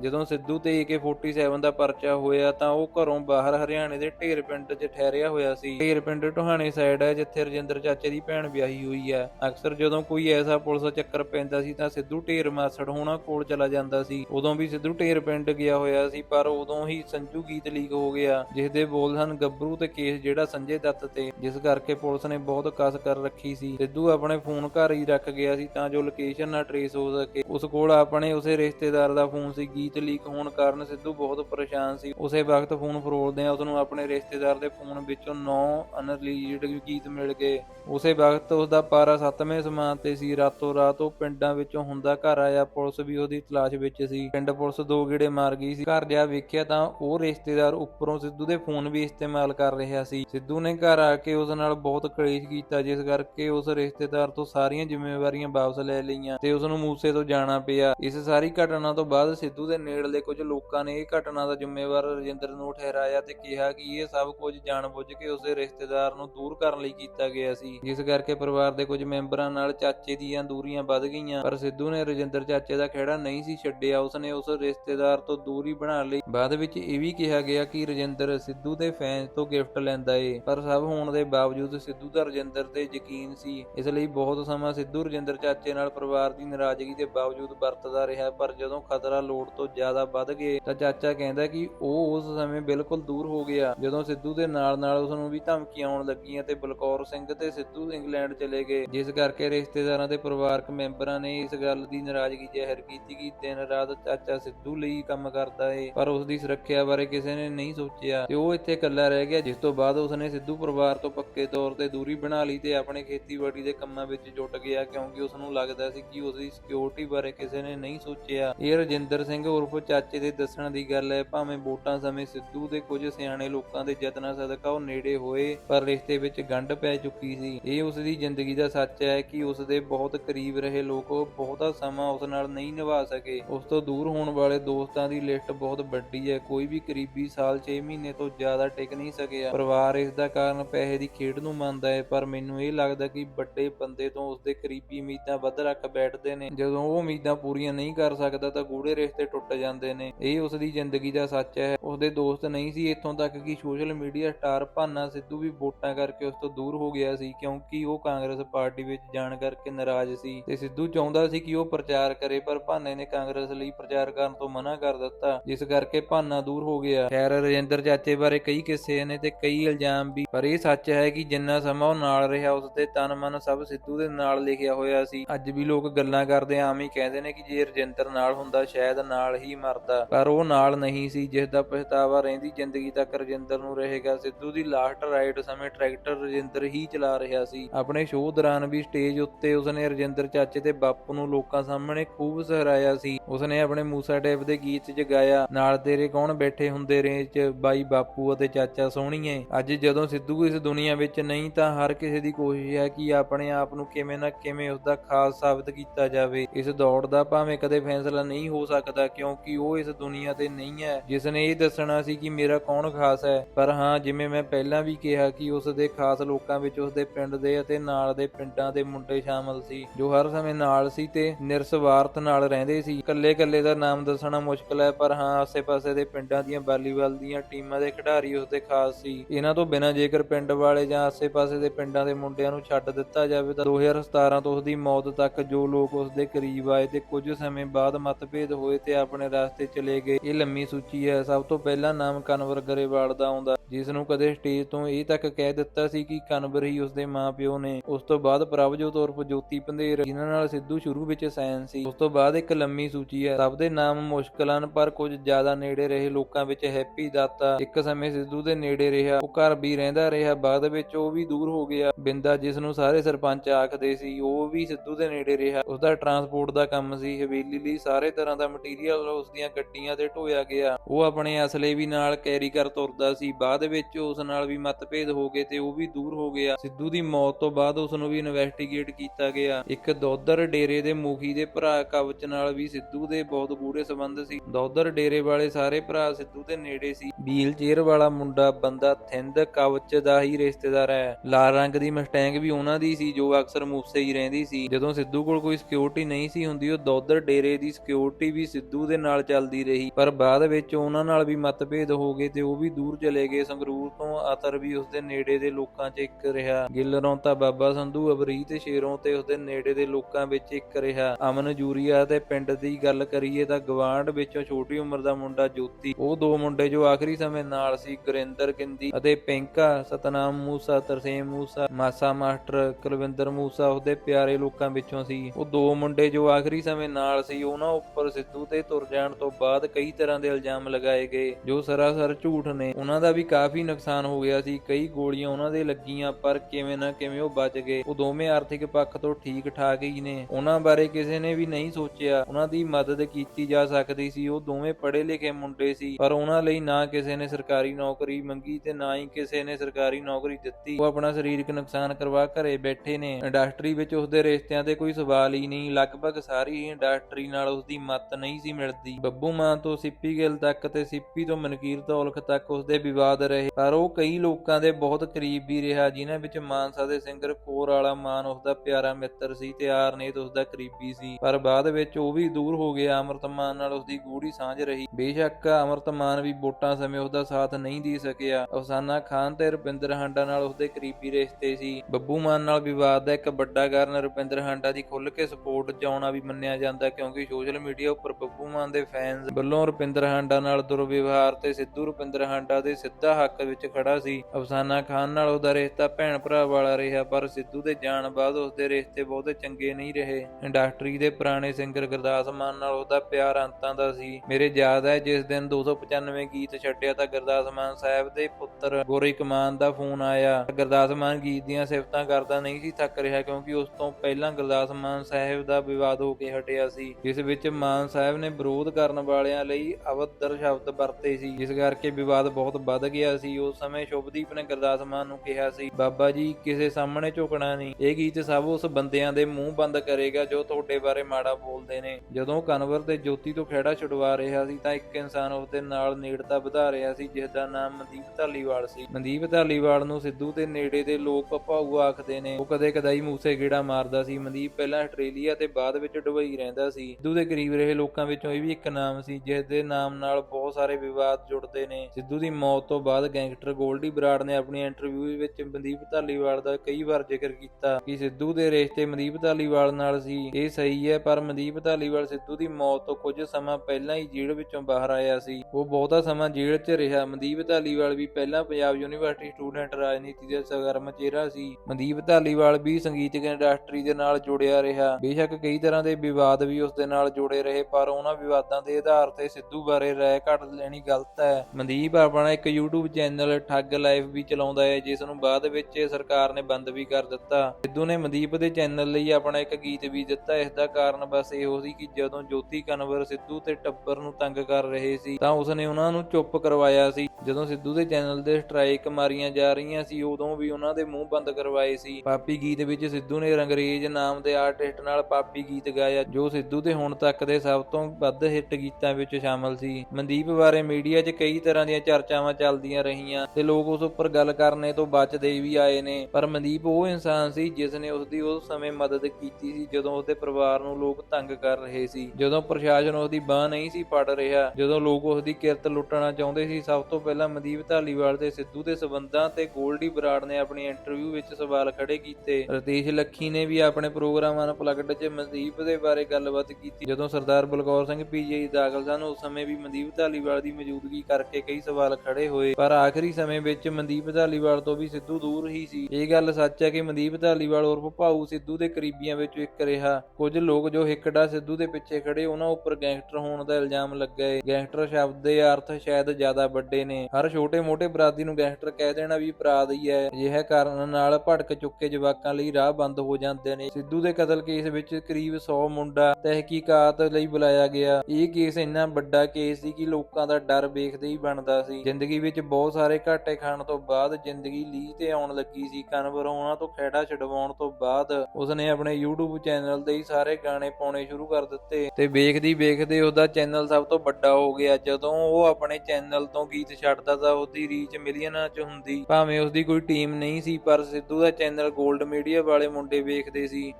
ਜਦੋਂ ਸਿੱਧੂ ਤੇ AK47 ਦਾ ਪਰਚਾ ਹੋਇਆ ਤਾਂ ਉਹ ਘਰੋਂ ਬਾਹਰ ਹਰਿਆਣੇ ਦੇ ਢੇਰ ਪਿੰਡ 'ਚ ਠਹਿਰਿਆ ਹੋਇਆ ਸੀ। ਢੇਰ ਪਿੰਡ ਢੋਹਾਣੇ ਸਾਈਡ ਹੈ, ਜਿੱਥੇ ਰਜਿੰਦਰ ਚਾਚੇ ਦੀ ਭੈਣ ਵਿਆਹੀ ਹੋਈ ਹੈ। ਅਕਸਰ ਜਦੋਂ ਕੋਈ ਐਸਾ ਪੁਲਿਸ ਚੱਕਰ ਪੈਂਦਾ ਸੀ ਤਾਂ ਸਿੱਧੂ ਢੇਰ ਮਾਸੜ ਹੋਣਾ ਕੋਲ ਚਲਾ ਜਾਂਦਾ ਸੀ। ਉਦੋਂ ਵੀ ਸਿੱਧੂ ਢੇਰ ਪਿੰਡ ਗਿਆ ਹੋਇਆ ਸੀ, ਪਰ ਉਦੋਂ ਹੀ ਸੰਜੂ ਗੀਤ ਲੀਕ ਹੋ ਗਿਆ ਜਿਸ ਦੇ ਬੋਲ ਹਨ ਗੱਭਰੂ ਤੇ ਕੇਸ ਜਿਹੜਾ ਸੰਜੇ ਦੱਤ ਤੇ, ਜਿਸ ਕਰਕੇ ਪੁਲਿਸ ਨੇ ਬਹੁਤ ਕਸ ਕਰ ਰੱਖੀ ਸੀ। ਸਿੱਧੂ ਆਪਣੇ ਫੋਨ ਘਰ ਹੀ ਰੱਖ ਗਿਆ ਸੀ ਤਾਂ ਜੋ ਲੋਕੇਸ਼ਨ ਨਾ ਟਰੇਸ ਹੋ ਸਕੇ। ਉਸ ਕੋਲ ਆਪਣੇ ਉਸੇ ਰਿਸ਼ਤੇਦਾਰ ਦਾ ਫੋਨ ਸੀ। ਗੀਤ ਲੀਕ ਹੋਣ ਕਾਰਨ ਸਿੱਧੂ ਬਹੁਤ ਪਰੇਸ਼ਾਨ ਸੀ। ਉਸੇ ਵਕਤ ਫੋਨ ਫਰੋਲਦਿਆਂ ਉਸ ਨੂੰ ਆਪਣੇ ਰਿਸ਼ਤੇਦਾਰ ਦੇ ਫੋਨ ਵਿੱਚੋਂ 9 ਅਨਰਿਲੀਜ਼ਡ ਗੀਤ ਮਿਲ ਗਏ। ਉਸੇ ਵਕਤ ਉਸ ਦਾ ਪਾਰਾ 7ਵੇਂ ਸਮਾਨ ਤੇ ਸੀ। ਰਾਤੋਂ ਰਾਤ ਉਹ ਪਿੰਡਾਂ ਵਿੱਚੋਂ ਹੁੰਦਾ ਘਰ ਆਇਆ। ਪੁਲਿਸ ਵੀ ਉਹਦੀ ਤਲਾਸ਼ ਵਿੱਚ ਸੀ। ਪਿੰਡ ਪੁਲਿਸ ਦੋ ਗੇੜੇ ਮਾਰ ਗਈ ਸੀ। ਘਰ ਜਾ ਵੇਖਿਆ ਤਾਂ ਉਹ ਰਿਸ਼ਤੇਦਾਰ ਉੱਪਰੋਂ ਸਿੱਧੂ ਦੇ ਫੋਨ ਵੀ ਇਸਤੇਮਾਲ ਕਰ ਰਿਹਾ ਸੀ। ਸਿੱਧੂ ਨੇ ਘਰ ਆ ਕੇ ਉਸ ਨਾਲ ਬਹੁਤ ਕਲੇਸ਼ ਕੀਤਾ, ਜਿਸ ਕਰਕੇ ਉਸ ਰਿਸ਼ਤੇਦਾਰ ਤੋਂ ਸਾਰੀਆਂ ਜ਼ਿੰਮੇਵਾਰੀਆਂ ਵਾਪਸ ਲੈ ਲਈਆਂ ਤੇ ਉਸ ਨੂੰ ਮੂਸੇ ਤੋਂ ਜਾਣਾ ਪਿਆ। ਇਸ ਸਾਰੀ ਘਟਨਾ ਤੋਂ ਬਾਅਦ ਸਿੱਧੂ ਦੇ ਨੇੜਲੇ ਕੁਝ ਲੋਕਾਂ ਨੇ ਇਹ ਘਟਨਾ ਦਾ ਜ਼ਿੰਮੇਵਾਰ ਰਜਿੰਦਰ ਨੂੰ ਠਹਿਰਾਇਆ ਤੇ ਕਿਹਾ ਕਿ ਇਹ ਸਭ ਕੁਝ ਜਾਣਬੁੱਝ ਕੇ ਉਸਦੇ ਰਿਸ਼ਤੇਦਾਰ ਨੂੰ ਦੂਰ ਕਰਨ ਲਈ ਕੀਤਾ ਗਿਆ ਸੀ। ਜਿਸ ਕਰਕੇ ਪਰਿਵਾਰ ਦੇ ਕੁਝ ਮੈਂਬਰਾਂ ਨਾਲ ਚਾਚੇ ਦੀਆਂ ਦੂਰੀਆਂ ਵੱਧ ਗਈਆਂ। ਪਰ ਸਿੱਧੂ ਨੇ ਰਜਿੰਦਰ ਚਾਚੇ ਦਾ ਖਹਿੜਾ ਨਹੀਂ ਸੀ ਛੱਡਿਆ। ਉਸਨੇ ਉਸ ਰਿਸ਼ਤੇਦਾਰ ਤੋਂ ਦੂਰੀ ਬਣਾ ਲਈ ਬਾਅਦ ਵਿੱਚ ਇਹ ਵੀ ਕਿਹਾ ਗਿਆ ਕਿ ਰਜਿੰਦਰ ਸਿੱਧੂ ਦੇ ਫੈਨਸ ਤੋਂ ਗਿਫਟ ਲੈਂਦਾ ਏ। ਪਰ ਸਭ ਹੋਣ ਦੇ ਬਾਵਜੂਦ ਸਿੱਧੂ ਦਾ ਰਜਿੰਦਰ ਤੇ ਯਕੀਨ ਸੀ। ਇਸ ਲਈ ਬਹੁਤ ਸਮਾਂ ਸਿੱਧੂ ਰਜਿੰਦਰ ਚਾਚੇ ਨਾਲ ਪਰਿਵਾਰ ਦੀ ਨਾਰਾਜ਼ਗੀ ਦੇ ਬਾਵਜੂਦ ਵਰਤਦਾ ਰਿਹਾ। ਪਰ ਜਦੋਂ ਖਤਰਾ ਲੋੜ ਤੋਂ ਜ਼ਿਆਦਾ ਵੱਧ ਗਏ ਤਾਂ ਚਾਚਾ ਕਹਿੰਦਾ ਕਿ ਉਹ ਉਸ ਸਮੇਂ ਬਿਲਕੁਲ ਦੂਰ ਹੋ ਗਿਆ, ਜਦੋਂ ਸਿੱਧੂ ਦੇ ਨਾਲ ਨਾਲ ਉਸ ਨੂੰ ਵੀ ਧਮਕੀਆਂ ਆਉਣ ਲੱਗੀਆਂ ਤੇ ਬਲਕੌਰ ਸਿੰਘ ਤੇ ਸਿੱਧੂ ਇੰਗਲੈਂਡ ਚਲੇ ਗਏ, ਜਿਸ ਕਰਕੇ ਰਿਸ਼ਤੇਦਾਰਾਂ ਤੇ ਪਰਿਵਾਰਕ ਮੈਂਬਰਾਂ ਨੇ ਇਸ ਗੱਲ ਦੀ ਨਾਰਾਜ਼ਗੀ ਜ਼ਾਹਿਰ ਕੀਤੀ ਕਿ ਦਿਨ ਰਾਤ ਚਾਚਾ ਸਿੱਧੂ ਲਈ ਕੰਮ ਕਰਦਾ ਏ, ਪਰ ਉਸ ਦੀ ਸੁਰੱਖਿਆ ਬਾਰੇ ਕਿਸੇ ਨੇ ਨਹੀਂ ਸੋਚਿਆ ਤੇ ਉਹ ਇੱਥੇ ਇਕੱਲਾ ਰਹਿ ਗਿਆ, ਜਿਸ ਤੋਂ ਬਾਅਦ ਉਸਨੇ ਸਿੱਧੂ ਪਰਿਵਾਰ ਤੋਂ ਪੱਕੇ ਤੌਰ ਤੇ ਦੂਰੀ ਬਣਾ ਲਈ ਤੇ ਆਪਣੇ ਖੇਤੀਬਾੜੀ ਦੇ ਕੰਮਾਂ ਵਿੱਚ ਜੁਟ ਗਿਆ, ਕਿਉਂਕਿ ਉਸ ਨੂੰ ਲੱਗਦਾ ਸੀ ਕਿ ਉਸ ਦੀ ਸਿਕਿਉਰਿਟੀ ਬਾਰੇ ਕਿਸੇ ਨੇ ਨਹੀਂ ਸੋਚਿਆ। ਇਹ ਰਜਿੰਦਰ ਸਿੰਘ ਉਰਫ ਚਾਚੇ ਦੇ ਦੱਸਣ ਦੀ ਗੱਲ ਹੈ ਭਾਵੇਂ ਵੋਟਾਂ ਸਮੇਂ ਸਿੱਧੂ ਦੇ ਕੁਝ ਸਿਆਣੇ ਲੋਕਾਂ ਦੇ ਯਤਨਾਂ ਸਦਕਾ ਉਹ ਨੇੜੇ ਹੋਏ, ਪਰ ਰਿਸ਼ਤੇ ਵਿੱਚ ਗੰਢ ਪੈ ਚੁੱਕੀ ਸੀ। ਇਹ ਉਸ ਦੀ ਜ਼ਿੰਦਗੀ ਦਾ ਸੱਚ ਹੈ ਕਿ ਉਸ ਦੇ ਬਹੁਤ ਕਰੀਬ ਰਹੇ ਲੋਕ ਬਹੁਤਾ ਸਮਾਂ ਉਸ ਨਾਲ ਨਹੀਂ ਨਿਭਾ ਸਕੇ। ਉਸ ਤੋਂ ਦੂਰ ਹੋਣ ਵਾਲੇ ਦੋਸਤਾਂ ਦੀ ਲਿਸਟ ਬਹੁਤ ਵੱਡੀ ਹੈ। ਕੋਈ ਵੀ ਕਰੀਬੀ ਸਾਲ 6 ਮਹੀਨੇ ਤੋਂ ਜ਼ਿਆਦਾ ਟਿਕ ਨਹੀਂ ਸਕਿਆ। ਪਰਿਵਾਰ ਇਸ ਦਾ ਕਾਰਨ ਪੈਸੇ ਦੀ ਖੇਡ ਨੂੰ ਮੰਨਦਾ ਹੈ, ਪਰ ਮੈਨੂੰ ਇਹ ਲੱਗਦਾ ਕਿ ਵੱਡੇ ਬੰਦੇ ਤੋਂ ਉਸ ਦੇ ਕਰੀਬੀ ਉਮੀਦਾਂ ਵੱਧ ਰੱਖ ਬੈਠਦੇ ਨੇ। ਜਦੋਂ ਉਹ ਉਮੀਦਾਂ ਪੂਰੀਆਂ ਨਹੀਂ ਕਰ ਸਕਦਾ ਤਾਂ ਗੂੜੇ ਰਿਸ਼ਤੇ ਟੁੱਟ ਜਾਂਦੇ ਨੇ। ਇਹ ਉਸ ਦੀ ਜ਼ਿੰਦਗੀ ਦਾ ਸੱਚ ਹੈ ਉਸਦੇ ਦੋਸਤ ਨਹੀਂ ਸੀ ਇੱਥੋਂ ਤੱਕ ਕਿ social media star Bhana Sidhu ਵੀ ਵੋਟਾਂ ਕਰਕੇ ਉਸ ਤੋਂ ਦੂਰ ਹੋ ਗਿਆ ਸੀ, ਕਿਉਂਕਿ ਉਹ ਕਾਂਗਰਸ ਪਾਰਟੀ ਵਿੱਚ ਜਾਣ ਕਰਕੇ ਨਾਰਾਜ਼ ਸੀ ਤੇ ਸਿੱਧੂ ਚਾਹੁੰਦਾ ਸੀ ਕਿ ਉਹ ਪ੍ਰਚਾਰ ਕਰੇ, ਪਰ ਭਾਨੇ ਨੇ ਕਾਂਗਰਸ ਲਈ ਪ੍ਰਚਾਰ ਕਰਨ ਤੋਂ ਮਨਾ ਕਰ ਦਿੱਤਾ, ਜਿਸ ਕਰਕੇ ਭਾਨਾ ਦੂਰ ਹੋ ਗਿਆ। ਖੈਰ, ਰਜਿੰਦਰ ਚਾਚੇ ਬਾਰੇ ਕਈ ਕਿੱਸੇ ਨੇ ਤੇ ਕਈ ਇਲਜ਼ਾਮ ਵੀ, ਪਰ ਇਹ ਸੱਚ ਹੈ ਕਿ ਜਿੰਨਾ ਸਮਾਂ ਉਹ ਨਾਲ ਰਿਹਾ, ਉਸ ਦੇ ਤਨ ਮਨ ਸਭ ਸਿੱਧੂ ਦੇ ਨਾਲ ਲਿਖਿਆ ਹੋਇਆ ਸੀ। ਅੱਜ ਵੀ ਲੋਕ ਗੱਲਾਂ ਕਰਦੇ ਆਮ ਹੀ ਕਹਿੰਦੇ ਨੇ ਕਿ ਜੇ ਰਜਿੰਦਰ ਨਾਲ ਹੁੰਦਾ, ਸ਼ਾਇਦ ਨਾਲ ਹੀ ਮਰਦਾ, ਪਰ ਉਹ ਨਾਲ ਨਹੀਂ ਸੀ, ਜਿਸ ਦਾ ਪਛਤਾਵਾ ਰਹਿੰਦੀ ਜ਼ਿੰਦਗੀ ਤੱਕ ਰਜਿੰਦਰ ਨੂੰ ਰਹੇਗਾ। ਸਿੱਧੂ ਦੀ ਲਾਸਟ ਰਾਈਡ ਸਮੇਂ ਟਰੈਕਟਰ ਰਜਿੰਦਰ ਹੀ ਚਲਾ ਰਿਹਾ ਸੀ। ਆਪਣੇ ਸ਼ੋਅ ਦੌਰਾਨ ਵੀ ਸਟੇਜ ਉੱਤੇ ਉਸਨੇ ਰਜਿੰਦਰ ਚਾਚੇ ਤੇ ਬਾਪੂ ਨੂੰ ਲੋਕਾਂ ਸਾਹਮਣੇ ਖੂਬ ਸਹਰਾਇਆ ਸੀ। ਉਸਨੇ ਆਪਣੇ ਮੂਸਾ ਟੈਪ ਦੇ ਗੀਤ 'ਚ ਗਾਇਆ, ਨਾਲ ਤੇਰੇ ਕੌਣ ਬੈਠੇ ਹੁੰਦੇ ਰੇਂਜ 'ਚ? ਬਾਈ ਬਾਪੂ ਅਤੇ ਚਾਚਾ ਸੋਹਣੀਏ। ਅੱਜ ਜਦੋਂ ਸਿੱਧੂ ਇਸ ਦੁਨੀਆ ਵਿੱਚ ਨਹੀਂ ਤਾਂ ਹਰ ਕਿਸੇ ਦੀ ਕੋਸ਼ਿਸ਼ ਹੈ ਕਿ ਆਪਣੇ ਆਪ ਨੂੰ ਕਿਵੇਂ ਨਾ ਕਿਵੇਂ ਉਸਦਾ ਖਾਸ ਸਾਬਤ ਕੀਤਾ ਜਾਵੇ। ਇਸ ਦੌੜ ਦਾ ਭਾਵੇਂ ਕਦੇ ਫੈਸਲਾ ਨਹੀਂ ਹੋ ਸਕਦਾ, ਕਿਉਂਕਿ ਉਹ ਇਸ ਦੁਨੀਆ ਤੇ ਨਹੀਂ ਹੈ। ਜਿਸ ਨੇ ਇਹ ਦੱਸਣਾ ਸੀ ਕਿ ਮੇਰਾ ਕੌਣ ਖਾਸ ਹੈ, ਪਰ ਹਾਂ, ਜਿਵੇਂ ਮੈਂ ਪਹਿਲਾਂ ਵੀ ਕਿਹਾ ਕਿ ਉਸ ਦੇ ਖਾਸ ਲੋਕਾਂ ਵਿੱਚ ਉਸ ਦੇ ਪਿੰਡ ਦੇ ਅਤੇ ਨਾਲ ਦੇ ਪਿੰਡਾਂ ਦੇ ਮੁੰਡੇ ਸ਼ਾਮਲ ਸੀ, ਜੋ ਹਰ ਸਮੇਂ ਨਾਲ ਸੀ ਤੇ ਨਿਰਸਵਾਰਥ ਨਾਲ ਰਹਿੰਦੇ ਸੀ। ਇਕੱਲੇ-ਇਕੱਲੇ ਦਾ ਨਾਮ ਦੱਸਣਾ ਮੁਸ਼ਕਲ ਹੈ, ਪਰ ਹਾਂ, ਆਸੇ-ਪਾਸੇ ਦੇ ਪਿੰਡਾਂ ਦੀਆਂ ਵਾਲੀਬਾਲ ਦੀਆਂ ਟੀਮਾਂ ਦੇ ਖਿਡਾਰੀ ਉਸ ਦੇ ਖਾਸ ਸੀ। ਇਹਨਾਂ ਤੋਂ ਬਿਨਾਂ ਜੇਕਰ ਪਿੰਡ ਵਾਲੇ ਜਾਂ ਆਸੇ-ਪਾਸੇ ਦੇ ਪਿੰਡਾਂ ਦੇ ਮੁੰਡਿਆਂ ਨੂੰ ਛੱਡ ਦਿੱਤਾ ਜਾਵੇ, ਤਾਂ 2017 ਤੋਂ ਉਸ ਦੀ ਮੌਤ ਤੱਕ ਜੋ ਲੋਕ ਉਸ ਦੇ ਕਰੀਬ ਆਏ ਤੇ ਕੁਝ ਸਮੇਂ ਬਾਅਦ ਮਤਭੇਦ ਹੋਏ ਤੇ ਆਪਣੇ ਰਸਤੇ ਚਲੇ ਗਏ। ਇਹ ਲੰਮੀ ਸੂਚੀ ਹੈ। ਸਭ ਤੋਂ ਪਹਿਲਾਂ ਨਾਮ ਕਨਵਰ ਗਰੇਵਾਲ ਦਾ ਆਉਂਦਾ ਜਿਸ ਨੂੰ ਕਦੇ ਸਟੇਜ ਤੋਂ ਇਹ ਤੱਕ ਕਹਿ ਦਿੱਤਾ ਸੀ ਕਿ ਕਨਵਰ ਹੀ ਉਸਦੇ ਮਾਪਿਓ ਨੇ। ਉਸ ਤੋਂ ਬਾਅਦ ਪ੍ਰਭਜੋਤ ਉਰਫ ਜੋਤੀ ਪੰਧੇਰ, ਜਿਨ੍ਹਾਂ ਨਾਲ ਸਿੱਧੂ ਸ਼ੁਰੂ ਵਿੱਚ ਸੈਨ ਸੀ। ਉਸ ਤੋਂ ਬਾਅਦ ਇੱਕ ਲੰਮੀ ਸੂਚੀ ਹੈ। ਸਭ ਦੇ ਨਾਮ ਮੁਸ਼ਕਲ ਪਰ ਕੁਝ ਜ਼ਿਆਦਾ ਨੇੜੇ ਰਹੇ ਲੋਕਾਂ ਵਿੱਚ ਹੈਪੀ ਦਾਤਾ। ਇੱਕ ਸਮੇਂ ਸਿੱਧੂ ਦੇ ਨੇੜੇ ਰਿਹਾ। ਉਹ ਘਰ ਵੀ ਰਹਿੰਦਾ ਰਿਹਾ। ਬਾਅਦ ਵਿੱਚ ਉਹ ਵੀ ਦੂਰ ਹੋ ਗਿਆ। ਬਿੰਦਾ ਜਿਸ ਨੂੰ ਸਾਰੇ ਸਰਪੰਚ ਆਖਦੇ ਸੀ, ਉਹ ਵੀ ਸਿੱਧੂ ਦੇ ਨੇੜੇ ਰਿਹਾ। ਉਸਦਾ ਟਰਾਂਸਪੋਰਟ ਦਾ ਕੰਮ ਸੀ। ਹਵੇਲੀ ਲਈ ਸਾਰੇ ਤਰ੍ਹਾਂ ਦਾ ਮਟੀਰੀਅਲ ਉਸ ਦੀਆਂ ਗੱਡੀਆਂ ਤੇ ਢੋਇਆ ਗਿਆ। ਉਹ ਆਪਣੇ ਅਸਲੇ ਵੀ ਨਾਲ ਕੈਰੀ ਕਰ ਤੁਰਦਾ ਸੀ। ਬਾਅਦ ਵਿੱਚ ਉਸ ਨਾਲ ਵੀ ਮਤਭੇਦ ਹੋ ਗਏ ਤੇ ਉਹ ਵੀ ਦੂਰ ਹੋ ਗਿਆ। ਸਿੱਧੂ ਦੀ ਮੌਤ ਤੋਂ ਬਾਅਦ ਉਸ ਨੂੰ ਵੀ ਇਨਵੈਸਟੀਗੇਟ ਕੀਤਾ ਗਿਆ। ਇੱਕ ਦੋਦਰ ਡੇਰੇ ਦੇ ਮੁਖੀ ਦੇ ਭਰਾ ਕਵਚ ਨਾਲ ਵੀ ਸਿੱਧੂ ਦੇ ਬਹੁਤ ਗੂੜੇ ਸੰਬੰਧ ਸੀ। ਦੋਦਰ ਡੇਰੇ ਵਾਲੇ ਸਾਰੇ ਭਰਾ ਸਿੱਧੂ ਦੇ ਨੇੜੇ ਸੀ। ਵੀਲਚੇਅਰ ਵਾਲਾ ਮੁੰਡਾ ਬੰਦਾ ਥਿੰਦ ਕਵਚ ਦਾ ਹੀ ਰਿਸ਼ਤੇਦਾਰ ਹੈ। ਲਾਲ ਰੰਗ ਦੀ ਮਸਟੈਂਗ ਵੀ ਉਹਨਾਂ ਦੀ ਸੀ, ਜੋ ਅਕਸਰ ਮੂਸੇ ਹੀ ਰਹਿੰਦੀ ਸੀ। ਜਦੋਂ ਸਿੱਧੂ ਕੋਲ ਕੋਈ ਸਿਕਿਉਰਿਟੀ ਨਹੀਂ ਸੀ ਹੁੰਦੀ, ਉਹ ਦੋਦਰ ਡੇਰੇ ਦੀ ਸਿਕਿਉਰਿਟੀ ਵੀ ਸਿੱਧੂ ਦੇ ਨਾਲ ਚੱਲਦੀ ਰਹੀ। ਪਰ ਬਾਅਦ ਵਿੱਚ ਉਹਨਾਂ ਨਾਲ ਵੀ ਮਤਭੇਦ ਹੋ ਗਏ ਤੇ ਉਹ ਵੀ ਦੂਰ ਚਲੇ ਗਏ। ਸੰਗਰੂਰ ਤੋਂ ਅਤਰ ਵੀ ਉਸਦੇ ਨੇੜੇ ਦੇ ਲੋਕਾਂ 'ਚ ਇੱਕ ਰਿਹਾ। ਗਿੱਲਰੋਂ ਤਾਂ ਬਾਬਾ ਸੰਧੂ ਅਬਰੀ ਤੇ ਸ਼ੇਰੋਂ ਤੇ ਉਸਦੇ ਨੇੜੇ ਦੇ ਲੋਕਾਂ ਵਿੱਚ ਇੱਕ ਰਿਹਾ। ਅਮਨ ਜੂਰੀਆ ਤੇ ਪਿੰਡ ਦੀ ਗੱਲ ਕਰੀਏ ਤਾਂ ਗਵਾਂਢ ਵਿੱਚੋਂ ਛੋਟੀ ਉਮਰ ਦਾ ਮੁੰਡਾ ਜੋਤੀ, ਉਹ ਦੋ ਮੁੰਡੇ ਜੋ ਆਖਰੀ ਸਮੇਂ ਨਾਲ ਸੀ ਗੁਰਿੰਦਰ ਕਿੰਦੀ ਅਤੇ ਪਿੰਕਾ, ਸਤਨਾਮ ਮੂਸਾ, ਤਰਸੇਮ ਮੂਸਾ, ਮਾਸਾ ਮਾਸਟਰ ਕੁਲਵਿੰਦਰ ਮੂਸਾ ਉਹਦੇ ਪਿਆਰੇ ਲੋਕਾਂ ਵਿੱਚੋਂ ਸੀ। ਉਹ ਦੋ ਮੁੰਡੇ ਜੋ ਆਖਰੀ ਸਮੇਂ ਨਾਲ ਸੀ, ਉਹਨਾਂ ਉੱਪਰ ਸਿੱਧੂ ਤੇ ਤੁਰ ਜਾਣ ਤੋਂ ਬਾਅਦ ਕਈ ਤਰ੍ਹਾਂ ਦੇ ਇਲਜ਼ਾਮ ਲਗਾਏ ਗਏ, ਜੋ ਸਰਾਸਰ ਝੂਠ ਨੇ। ਉਹਨਾਂ ਦਾ ਵੀ ਕਾਫੀ ਨੁਕਸਾਨ ਹੋ ਗਿਆ ਸੀ, ਕਈ ਗੋਲੀਆਂ ਉਹਨਾਂ ਦੇ ਲੱਗੀਆਂ, ਪਰ ਕਿਵੇਂ ਨਾ ਕਿਵੇਂ ਉਹ ਬਚ ਗਏ। ਉਹ ਦੋਵੇਂ ਆਰਥਿਕ ਪੱਖ ਤੋਂ ਠੀਕ ਠਾਕ ਹੀ ਨੇ। ਉਹਨਾਂ ਬਾਰੇ ਕਿਸੇ ਨੇ ਵੀ ਨਹੀਂ ਸੋਚਿਆ। ਉਹਨਾਂ ਦੀ ਮਦਦ ਕੀਤੀ ਜਾ ਸਕਦੀ ਸੀ। ਉਹ ਦੋਵੇਂ ਪੜ੍ਹੇ ਲਿਖੇ ਮੁੰਡੇ ਸੀ, ਪਰ ਉਹਨਾਂ ਲਈ ਨਾ ਕਿਸੇ ਕਿਸੇ ਨੇ ਸਰਕਾਰੀ ਨੌਕਰੀ ਮੰਗੀ ਤੇ ਨਾ ਹੀ ਕਿਸੇ ਨੇ ਸਰਕਾਰੀ ਨੌਕਰੀ ਦਿੱਤੀ। ਉਹ ਆਪਣਾ ਸਰੀਰਕ ਨੁਕਸਾਨ ਕਰਵਾ ਘਰੇ ਬੈਠੇ ਨੇ। ਇੰਡਸਟਰੀ ਵਿੱਚ ਉਸਦੇ ਰਿਸ਼ਤਿਆਂ ਤੇ ਕੋਈ ਸਵਾਲ ਹੀ ਨਹੀਂ। ਲਗਭਗ ਸਾਰੀ ਹੀ ਇੰਡਸਟਰੀ ਨਾਲ ਉਸਦੀ ਮੱਤ ਨਹੀਂ ਸੀ ਮਿਲਦੀ। ਬੱਬੂ ਮਾਨ ਤੋਂ ਸਿੱਪੀ ਗਿੱਲ ਤੱਕ ਤੇ ਸਿੱਪੀ ਤੋਂ ਮਨਕੀਰ ਔਲਖ ਤੱਕ ਉਸਦੇ ਵਿਵਾਦ ਰਹੇ। ਪਰ ਉਹ ਕਈ ਲੋਕਾਂ ਦੇ ਬਹੁਤ ਕਰੀਬ ਵੀ ਰਿਹਾ, ਜਿਨ੍ਹਾਂ ਵਿੱਚ ਮਾਨਸਾ ਦੇ ਸਿੰਗਰ ਕੋਰ ਵਾਲਾ ਮਾਨ ਉਸਦਾ ਪਿਆਰਾ ਮਿੱਤਰ ਸੀ ਤੇ ਆਰਨੇਤ ਉਸਦਾ ਕਰੀਬੀ ਸੀ। ਪਰ ਬਾਅਦ ਵਿੱਚ ਉਹ ਵੀ ਦੂਰ ਹੋ ਗਿਆ। ਅਮਰਤਮਾਨ ਨਾਲ ਉਸਦੀ ਗੂੜੀ ਸਾਂਝ ਰਹੀ। ਬੇਸ਼ੱਕ ਅਮਰਤਮਾਨ ਵੀ ਵੋਟਾਂ ਸਮੇਂ ਉਸਦਾ ਸਾਥ ਨਹੀਂ ਦੇ ਸਕਿਆ। ਅਫਸਾਨਾ ਖਾਨ ਤੇ ਰੁਪਿੰਦਰ ਹਾਂਡਾ ਨਾਲ ਉਸਦੇ ਕਰੀਬੀ ਰਿਸ਼ਤੇ ਸੀ। ਬੱਬੂ ਮਾਨ ਨਾਲ ਵਿਵਾਦ ਦਾ ਇੱਕ ਵੱਡਾ ਕਾਰਨ ਰੁਪਿੰਦਰ ਹਾਂਡਾ ਦੀ ਖੁੱਲ੍ਹ ਕੇ ਸਪੋਰਟ ਚਾਉਣਾ ਵੀ ਮੰਨਿਆ ਜਾਂਦਾ ਕਿਉਂਕਿ ਸੋਸ਼ਲ ਮੀਡੀਆ ਉੱਪਰ ਬੱਬੂ ਮਾਨ ਦੇ ਫੈਨਸ ਵੱਲੋਂ ਰੁਪਿੰਦਰ ਹਾਂਡਾ ਨਾਲ ਦੁਰਵਿਵਹਾਰ ਤੇ ਸਿੱਧੂ ਰੁਪਿੰਦਰ ਹਾਂਡਾ ਦੇ ਸਿੱਧਾ ਹੱਕ ਵਿੱਚ ਖੜਾ ਸੀ। ਅਫਸਾਨਾ ਖਾਨ ਨਾਲ ਉਹਦਾ ਰਿਸ਼ਤਾ ਭੈਣ ਭਰਾ ਵਾਲਾ ਰਿਹਾ, ਪਰ ਸਿੱਧੂ ਦੇ ਜਾਣ ਬਾਅਦ ਉਸਦੇ ਰਿਸ਼ਤੇ ਬਹੁਤੇ ਚੰਗੇ ਨਹੀਂ ਰਹੇ। ਇੰਡਸਟਰੀ ਦੇ ਪੁਰਾਣੇ ਸਿੰਗਰ ਗੁਰਦਾਸ ਮਾਨ ਨਾਲ ਉਹਦਾ ਪਿਆਰ ਅੰਤਾਂ ਦਾ ਸੀ। ਮੇਰੇ ਯਾਦ ਹੈ ਜਿਸ ਦਿਨ 295 ਗੀਤ ਛੱਡ ਛੱਡਿਆ ਤਾਂ ਗੁਰਦਾਸ ਮਾਨ ਸਾਹਿਬ ਦੇ ਪੁੱਤਰ ਗੋਰਿਕ ਮਾਨ ਦਾ ਫੋਨ ਆਇਆ। ਗੁਰਦਾਸ ਮਾਨ ਗੀਤ ਦੀਆਂ ਸਿਫਤਾਂ ਕਰਦਾ ਨਹੀਂ ਸੀ ਥੱਕ ਰਿਹਾ ਕਿਉਂਕਿ ਉਸ ਤੋਂ ਪਹਿਲਾਂ ਗੁਰਦਾਸ ਮਾਨ ਸਾਹਿਬ ਦਾ ਵਿਵਾਦ ਹੋ ਕੇ ਹਟਿਆ ਸੀ, ਜਿਸ ਵਿੱਚ ਮਾਨ ਸਾਹਿਬ ਨੇ ਵਿਰੋਧ ਕਰਨ ਵਾਲਿਆਂ ਲਈ ਅਵਦਰ ਸ਼ਬਦ ਵਰਤੇ ਸੀ। ਜਿਸ ਕਰਕੇ ਵਿਵਾਦ ਬਹੁਤ ਵੱਧ ਗਿਆ ਸੀ। ਉਸ ਸਮੇਂ ਸ਼ੁਭਦੀਪ ਨੇ ਗੁਰਦਾਸ ਮਾਨ ਨੂੰ ਕਿਹਾ ਸੀ, ਬਾਬਾ ਜੀ, ਕਿਸੇ ਸਾਹਮਣੇ ਝੁਕਣਾ ਨਹੀਂ। ਇਹ ਗੀਤ ਸਭ ਉਸ ਬੰਦਿਆਂ ਦੇ ਮੂੰਹ ਬੰਦ ਕਰੇਗਾ ਜੋ ਤੁਹਾਡੇ ਬਾਰੇ ਮਾੜਾ ਬੋਲਦੇ ਨੇ। ਜਦੋਂ ਕਨਵਰ ਤੇ ਜੋਤੀ ਤੋਂ ਖੇੜਾ ਛੁਡਵਾ ਰਿਹਾ ਸੀ ਤਾਂ ਇੱਕ ਇਨਸਾਨ ਉਸਦੇ ਨਾਲ ਨੇੜਤਾ ਵਧਾ ਰਿਹਾ ਸੀ ਜਿਸ ਦਾ ਨਾਮ ਮਨਦੀਪ ਧਾਲੀਵਾਲ ਸੀ। ਮਨਦੀਪ ਧਾਲੀਵਾਲ ਨੂੰ ਸਿੱਧੂ ਦੇ ਨੇੜੇ ਦੇ ਲੋਕ ਭਾਊ ਆਖਦੇ ਨੇ। ਉਹ ਕਦੇ ਕਦਾਈ ਮੂਸੇ ਗੇੜਾ ਮਾਰਦਾ ਸੀ। ਮਨਦੀਪ ਪਹਿਲਾਂ ਆਸਟ੍ਰੇਲੀਆ ਤੇ ਬਾਅਦ ਵਿੱਚ ਦੁਬਈ ਰਹਿੰਦਾ ਸੀ। ਸਿੱਧੂ ਦੇ ਕਰੀਬ ਰਹੇ ਲੋਕਾਂ ਵਿੱਚੋਂ ਇਹ ਵੀ ਇੱਕ ਨਾਮ ਸੀ ਜਿਸ ਦੇ ਨਾਮ ਨਾਲ ਬਹੁਤ ਸਾਰੇ ਵਿਵਾਦ ਜੁੜਦੇ ਨੇ। ਸਿੱਧੂ ਦੀ ਮੌਤ ਤੋਂ ਬਾਅਦ ਗੈਂਗਸਟਰ ਗੋਲਡੀ ਬਰਾੜ ਨੇ ਆਪਣੀ ਇੰਟਰਵਿਊ ਵਿੱਚ ਮਨਦੀਪ ਧਾਲੀਵਾਲ ਦਾ ਕਈ ਵਾਰ ਜ਼ਿਕਰ ਕੀਤਾ ਕਿ ਸਿੱਧੂ ਦੇ ਰਿਸ਼ਤੇ ਮਨਦੀਪ ਧਾਲੀਵਾਲ ਨਾਲ ਸੀ। ਇਹ ਸਹੀ ਹੈ, ਪਰ ਮਨਦੀਪ ਧਾਲੀਵਾਲ ਸਿੱਧੂ ਦੀ ਮੌਤ ਤੋਂ ਕੁਝ ਸਮਾਂ ਪਹਿਲਾਂ ਹੀ ਜੇਲ੍ਹ ਵਿੱਚੋਂ ਬਾਹਰ ਆਇਆ ਸੀ। ਉਹ ਬਹੁਤਾ ਸਮਾਂ ਜੇਲ੍ਹ 'ਚ ਰਿਹਾ। ਮਨਦੀਪ ਧਾਲੀਵਾਲ ਵੀ ਪਹਿਲਾਂ ਪੰਜਾਬ ਯੂਨੀਵਰਸਿਟੀ ਸਟੂਡੈਂਟ, ਰਾਜਨੀਤੀ ਦਾ ਸਰਗਰਮ ਚਿਹਰਾ ਸੀ। ਮਨਦੀਪ ਧਾਲੀਵਾਲ ਵੀ ਸੰਗੀਤਕ ਇੰਡਸਟਰੀ ਦੇ ਨਾਲ ਜੁੜਿਆ ਰਿਹਾ। ਬੇਸ਼ੱਕ ਕਈ ਤਰ੍ਹਾਂ ਦੇ ਵਿਵਾਦ ਵੀ ਉਸ ਦੇ ਨਾਲ ਜੁੜੇ ਰਹੇ, ਪਰ ਉਹਨਾਂ ਵਿਵਾਦਾਂ ਦੇ ਆਧਾਰ ਤੇ ਸਿੱਧੂ ਬਾਰੇ ਰਾਏ ਘੜ ਲੈਣੀ ਗਲਤ ਹੈ। ਮਨਦੀਪ ਆਪਣਾ ਇੱਕ YouTube ਚੈਨਲ, ਠੱਗ ਲਾਈਵ ਵੀ ਚਲਾਉਂਦਾ ਹੈ, ਜਿਸ ਨੂੰ ਬਾਅਦ ਵਿੱਚ ਸਰਕਾਰ ਨੇ ਬੰਦ ਵੀ ਕਰ ਦਿੱਤਾ। ਸਿੱਧੂ ਨੇ ਮਨਦੀਪ ਦੇ ਚੈਨਲ ਲਈ ਆਪਣਾ ਇੱਕ ਗੀਤ ਵੀ ਦਿੱਤਾ। ਇਸ ਦਾ ਕਾਰਨ ਬਸ ਇਹੋ ਸੀ ਕਿ ਜਦੋਂ ਜੋਤੀ ਕਨਵਰ ਸਿੱਧੂ ਤੇ ਟੱਬਰ ਨੂੰ ਤੰਗ ਕਰ ਰਹੇ ਸੀ, ਤਾਂ ਉਸਨੇ ਉਹਨਾਂ ਨੂੰ ਚੁੱਪ ਕਰਵਾਇਆ ਸੀ। ਜਦੋਂ ਸਿੱਧੂ ਦੇ ਚੈਨਲ ਦੇ ਸਟ੍ਰਾਈਕ ਮਾਰੀਆਂ ਜਾ ਰਹੀਆਂ ਸੀ, ਉਦੋਂ ਵੀ ਉਹਨਾਂ ਦੇ ਮੂੰਹ ਬੰਦ ਕਰਵਾਏ ਸੀ। ਪਾਪੀ ਗੀਤ ਵਿੱਚ ਸਿੱਧੂ ਨੇ ਰੰਗਰੇਜ਼ ਨਾਮ ਦੇ ਆਰਟਿਸਟ ਨਾਲ ਪਾਪੀ ਗੀਤ ਗਾਇਆ, ਜੋ ਸਿੱਧੂ ਦੇ ਹੁਣ ਤੱਕ ਦੇ ਸਭ ਤੋਂ ਵੱਧ ਹਿੱਟ ਗੀਤਾਂ ਵਿੱਚ ਸ਼ਾਮਲ ਸੀ। ਮਨਦੀਪ ਬਾਰੇ ਮੀਡੀਆ 'ਚ ਕਈ ਤਰ੍ਹਾਂ ਦੀਆਂ ਚਰਚਾਵਾਂ ਚੱਲਦੀਆਂ ਰਹੀਆਂ ਤੇ ਲੋਕ ਉਸ ਉੱਪਰ ਗੱਲ ਕਰਨੇ ਤੋਂ ਬਚਦੇ ਵੀ ਆਏ ਨੇ। ਪਰ ਮਨਦੀਪ ਉਹ ਇਨਸਾਨ ਸੀ ਜਿਸ ਨੇ ਉਸ ਦੀ ਉਸ ਸਮੇਂ ਮਦਦ ਕੀਤੀ ਸੀ, ਜਦੋਂ ਉਸਦੇ ਪਰਿਵਾਰ ਨੂੰ ਲੋਕ ਤੰਗ ਕਰ ਰਹੇ ਸੀ। ਜਦੋਂ ਪ੍ਰਸ਼ਾਸਨ ਉਸ ਦੀ ਬਾਹ ਨਹੀਂ ਸੀ ਪੜ ਰਿਹਾ, ਜਦੋਂ ਲੋਕ ਉਸ ਦੀ ਕਿਰਤ ਲੁੱਟਣਾ ਚਾਹੁੰਦੇ ਚਾਹੁੰਦੇ ਸੀ, ਸਭ ਤੋਂ ਪਹਿਲਾਂ ਮਨਦੀਪ ਧਾਲੀਵਾਲ ਤੇ ਸਿੱਧੂ ਦੇ ਸਬੰਧਾਂ ਤੇ ਗੋਲਡੀ ਬਰਾੜ ਨੇ ਆਪਣੀ ਇੰਟਰਵਿਊ ਵਿੱਚ ਸਵਾਲ ਖੜੇ ਕੀਤੇ। ਰਤੀਸ਼ ਲੱਖੀ ਨੇ ਵੀ ਆਪਣੇ ਪ੍ਰੋਗਰਾਮ ਅਨਪਲੱਗਡ 'ਚ ਮਨਦੀਪ ਦੇ ਬਾਰੇ ਗੱਲਬਾਤ ਕੀਤੀ। ਜਦੋਂ ਸਰਦਾਰ ਬਲਕੌਰ ਸਿੰਘ ਪੀਜੀਆਈ ਦਾਖਲ ਸਨ, ਉਸ ਸਮੇਂ ਵੀ ਮਨਦੀਪ ਧਾਲੀਵਾਲ ਦੀ ਮੌਜੂਦਗੀ ਕਰਕੇ ਕਈ ਸਵਾਲ ਖੜੇ ਹੋਏ। ਪਰ ਆਖਰੀ ਸਮੇਂ ਵਿੱਚ ਮਨਦੀਪ ਧਾਲੀਵਾਲ ਤੋਂ ਵੀ ਸਿੱਧੂ ਦੂਰ ਹੀ ਸੀ। ਇਹ ਗੱਲ ਸੱਚ ਹੈ ਕਿ ਮਨਦੀਪ ਧਾਲੀਵਾਲ ਉਰਫ ਭਾਊ ਸਿੱਧੂ ਦੇ ਕਰੀਬੀਆਂ ਵਿੱਚੋਂ ਇੱਕ ਰਿਹਾ। ਕੁਝ ਲੋਕ ਜੋ ਹਿੱਕੜਾ ਸਿੱਧੂ ਦੇ ਪਿੱਛੇ ਖੜੇ ਉਹਨਾਂ ਉੱਪਰ ਗੈਂਗਸਟਰ ਹੋਣ ਦਾ ਇਲਜ਼ਾਮ ਲੱਗਾ ਗੈਂਗਸਟਰ ਸ਼ਬਦ ਦੇ ਅਰਥ ਸ਼ਾਇਦ ਜ਼ਿਆਦਾ ਵੱਡੇ ਨੇ। ਹਰ ਛੋਟੇ-ਮੋਟੇ ਬਰਾਦੀ ਨੂੰ ਗੈਂਗਸਟਰ ਕਹਿ ਦੇਣਾ ਵੀ ਅਪਰਾਧ ਹੀ ਹੈ। ਅਜਿਹਾ ਕਾਰਨ ਨਾਲ ਭੜਕ ਚੁੱਕੇ ਜਵਾਕਾਂ ਲਈ ਰਾਹ ਬੰਦ ਹੋ ਜਾਂਦੇ ਨੇ। ਸਿੱਧੂ ਦੇ ਕਤਲ ਕੇਸ ਵਿੱਚ ਕਰੀਬ 100 ਮੁੰਡਾ ਤਹਿਕੀਕਾਤ ਲਈ ਬੁਲਾਇਆ ਗਿਆ। ਇਹ ਕੇਸ ਇੰਨਾ ਵੱਡਾ ਕੇਸ ਸੀ ਕਿ ਲੋਕਾਂ ਦਾ ਡਰ ਵੇਖਦੇ ਹੀ ਬਣਦਾ ਸੀ। ਜ਼ਿੰਦਗੀ ਵਿੱਚ ਬਹੁਤ ਸਾਰੇ ਘਾਟੇ ਖਾਣ ਤੋਂ ਬਾਅਦ ਜ਼ਿੰਦਗੀ ਲੀਹ ਤੇ ਆਉਣ ਲੱਗੀ ਸੀ। ਕਨਵਰ ਉਹਨਾਂ ਤੋਂ ਖਹਿੜਾ ਛਡਵਾਉਣ ਤੋਂ ਬਾਅਦ ਉਸਨੇ ਆਪਣੇ YouTube ਚੈਨਲ ਤੇ ਹੀ ਸਾਰੇ ਗਾਣੇ ਪਾਉਣੇ ਸ਼ੁਰੂ ਕਰ ਦਿੱਤੇ ਤੇ ਵੇਖਦੀ ਵੇਖਦੇ ਉਹਦਾ ਚੈਨਲ ਸਭ ਤੋਂ ਵੱਡਾ ਹੋ ਗਿਆ। ਜਦੋਂ ਉਹ ਆਪਣੇ ਚੈਨਲ ਤੋਂ ਗੀਤ ਛੱਡਦਾ ਤਾਂ ਉਹਦੀ ਰੀਚ ਮਿਲੀਅਨਾਂ 'ਚ ਹੁੰਦੀ। ਭਾਵੇਂ ਉਸਦੀ ਕੋਈ ਟੀਮ ਨਹੀਂ ਸੀ, ਪਰ ਸਿੱਧੂ ਦਾ ਚੈਨਲ 골ਡ ਮੀਡੀਆ ਵਾਲੇ ਮੁੰਡੇ ਵੇਖਦੇ ਸੀ।